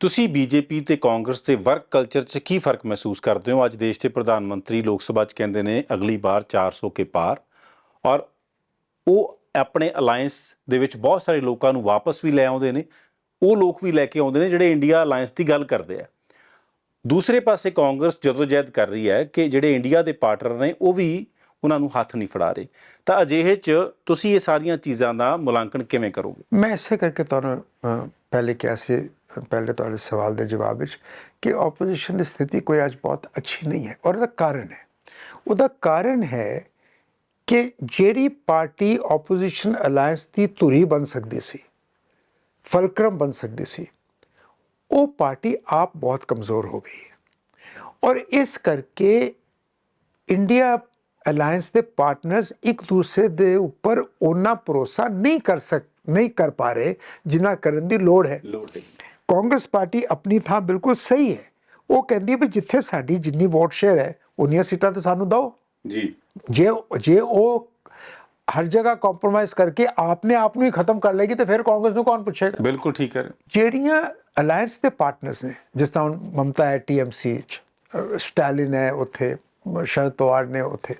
ਤੁਸੀਂ ਬੀਜੇਪੀ ਤੇ ਕਾਂਗਰਸ ਦੇ ਵਰਕ ਕਲਚਰ 'ਚ ਕੀ ਫ਼ਰਕ ਮਹਿਸੂਸ ਕਰਦੇ ਹੋ? ਅੱਜ ਦੇਸ਼ ਦੇ ਪ੍ਰਧਾਨ ਮੰਤਰੀ ਲੋਕ ਸਭਾ 'ਚ ਕਹਿੰਦੇ ਨੇ ਅਗਲੀ ਵਾਰ 400 ਕੇ ਪਾਰ। ਔਰ ਉਹ ਆਪਣੇ ਅਲਾਈਅੰਸ ਦੇ ਵਿੱਚ ਬਹੁਤ ਸਾਰੇ ਲੋਕਾਂ ਨੂੰ ਵਾਪਸ ਵੀ ਲੈ ਆਉਂਦੇ ਨੇ। ਉਹ ਲੋਕ ਵੀ ਲੈ ਕੇ ਆਉਂਦੇ ਨੇ ਜਿਹੜੇ ਇੰਡੀਆ ਅਲਾਈਅੰਸ ਦੀ ਗੱਲ ਕਰਦੇ ਆ। ਦੂਸਰੇ ਪਾਸੇ ਕਾਂਗਰਸ ਜਦੋਜਹਿਦ ਕਰ ਰਹੀ ਹੈ ਕਿ ਜਿਹੜੇ ਇੰਡੀਆ ਦੇ ਪਾਰਟਨਰ ਨੇ ਉਹ ਵੀ ਉਹਨਾਂ ਨੂੰ ਹੱਥ ਨਹੀਂ ਫੜਾ ਰਹੇ ਤਾਂ ਅਜਿਹੇ 'ਚ ਤੁਸੀਂ ਇਹ ਸਾਰੀਆਂ ਚੀਜ਼ਾਂ ਦਾ ਮੁਲਾਂਕਣ ਕਿਵੇਂ ਕਰੋਗੇ? ਮੈਂ ਇਸੇ ਕਰਕੇ ਤੁਹਾਨੂੰ ਅ, ਪਹਿਲੇ ਕਿਹਾ ਸੀ ਅ, ਪਹਿਲੇ ਤੁਹਾਡੇ ਸਵਾਲ ਦੇ ਜਵਾਬ ਵਿੱਚ ਕਿ ਆਪੋਜੀਸ਼ਨ ਦੀ ਸਥਿਤੀ ਕੋਈ ਅੱਜ ਬਹੁਤ ਅੱਛੀ ਨਹੀਂ ਹੈ ਔਰ ਉਹਦਾ ਕਾਰਨ ਹੈ ਉਹਦਾ ਕਾਰਨ ਹੈ ਕਿ ਜਿਹੜੀ ਪਾਰਟੀ ਆਪੋਜੀਸ਼ਨ ਅਲਾਈਅੰਸ ਦੀ ਧੁਰੀ ਬਣ ਸਕਦੀ ਸੀ ਫਲਕਰਮ ਬਣ ਸਕਦੀ ਸੀ ਉਹ ਪਾਰਟੀ ਆਪ ਬਹੁਤ ਕਮਜ਼ੋਰ ਹੋ ਗਈ ਹੈ ਔਰ ਇਸ ਕਰਕੇ ਇੰਡੀਆ ਅਲਾਈਅੰਸ ਦੇ ਪਾਰਟਨਰਸ ਇੱਕ ਦੂਸਰੇ ਦੇ ਉੱਪਰ ਉਹਨਾਂ ਭਰੋਸਾ ਨਹੀਂ ਕਰ ਸਕ ਨਹੀਂ ਕਰ ਪਾ ਰਹੇ ਜਿੰਨਾ ਕਰਨ ਦੀ ਲੋੜ ਹੈ। ਕਾਂਗਰਸ ਪਾਰਟੀ ਆਪਣੀ ਥਾਂ ਬਿਲਕੁਲ ਸਹੀ ਹੈ। ਉਹ ਕਹਿੰਦੀ ਹੈ ਵੀ ਜਿੱਥੇ ਸਾਡੀ ਜਿੰਨੀ ਵੋਟ ਸ਼ੇਅਰ ਹੈ ਉਨੀਆਂ ਸੀਟਾਂ ਤੇ ਸਾਨੂੰ ਦਿਓ। ਜੀ। ਜੇ ਜੇ ਉਹ ਹਰ ਜਗ੍ਹਾ ਕੰਪਰੋਮਾਈਜ਼ ਕਰਕੇ ਆਪਨੇ ਆਪ ਨੂੰ ਹੀ ਖਤਮ ਕਰ ਲੇਗੀ ਤੇ ਫਿਰ ਕਾਂਗਰਸ ਨੂੰ ਕੌਣ ਪੁੱਛੇਗਾ? ਬਿਲਕੁਲ ਠੀਕ ਹੈ। ਜਿਹੜੀਆਂ ਅਲਾਈਅੰਸ ਦੇ ਪਾਰਟਨਰਸ ਨੇ ਜਿਸ ਤਰ੍ਹਾਂ ਮਮਤਾ ਹੈ ਟੀਐਮਸੀ ਚ ਸਟਾਲਿਨ ਹੈ ਉੱਥੇ ਸ਼ਰਦ ਪਵਾਰ ਨੇ ਉੱਥੇ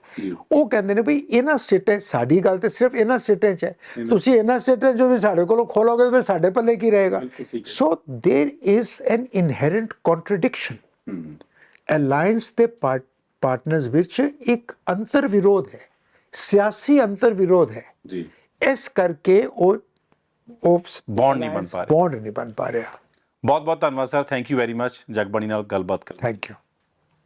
ਉਹ ਕਹਿੰਦੇ ਨੇ ਵੀ ਇਹਨਾਂ ਸਟੇਟਾਂ 'ਚ ਸਾਡੀ ਗੱਲ ਤੇ ਸਿਰਫ ਇਹਨਾਂ ਸਟੇਟਾਂ 'ਚ ਹੈ ਤੁਸੀਂ ਇਹਨਾਂ ਸਟੇਟਾਂ 'ਚ ਜੋ ਵੀ ਸਾਡੇ ਕੋਲੋਂ ਖੋਲੋਗੇ ਤਾਂ ਫਿਰ ਸਾਡੇ ਪੱਲੇ ਕੀ ਰਹੇਗਾ so there is an inherent contradiction alliance ਦੇ ਪਾਰਟਨਰਸ ਵਿੱਚ ਇੱਕ ਅੰਤਰ ਵਿਰੋਧ ਹੈ ਸਿਆਸੀ ਅੰਤਰ ਵਿਰੋਧ ਹੈ ਜੀ ਇਸ ਕਰਕੇ ਉਹ ਉਹ Bond ਨਹੀਂ ਬਣ ਪਾ ਰਿਹਾ। ਬੌਂਡ ਨਹੀਂ ਬਣ ਪਾ ਰਿਹਾ ਬਹੁਤ ਬਹੁਤ ਧੰਨਵਾਦ sir thank you very much Jagbani ਨਾਲ ਗੱਲਬਾਤ ਕਰਨ ਲਈ। Thank you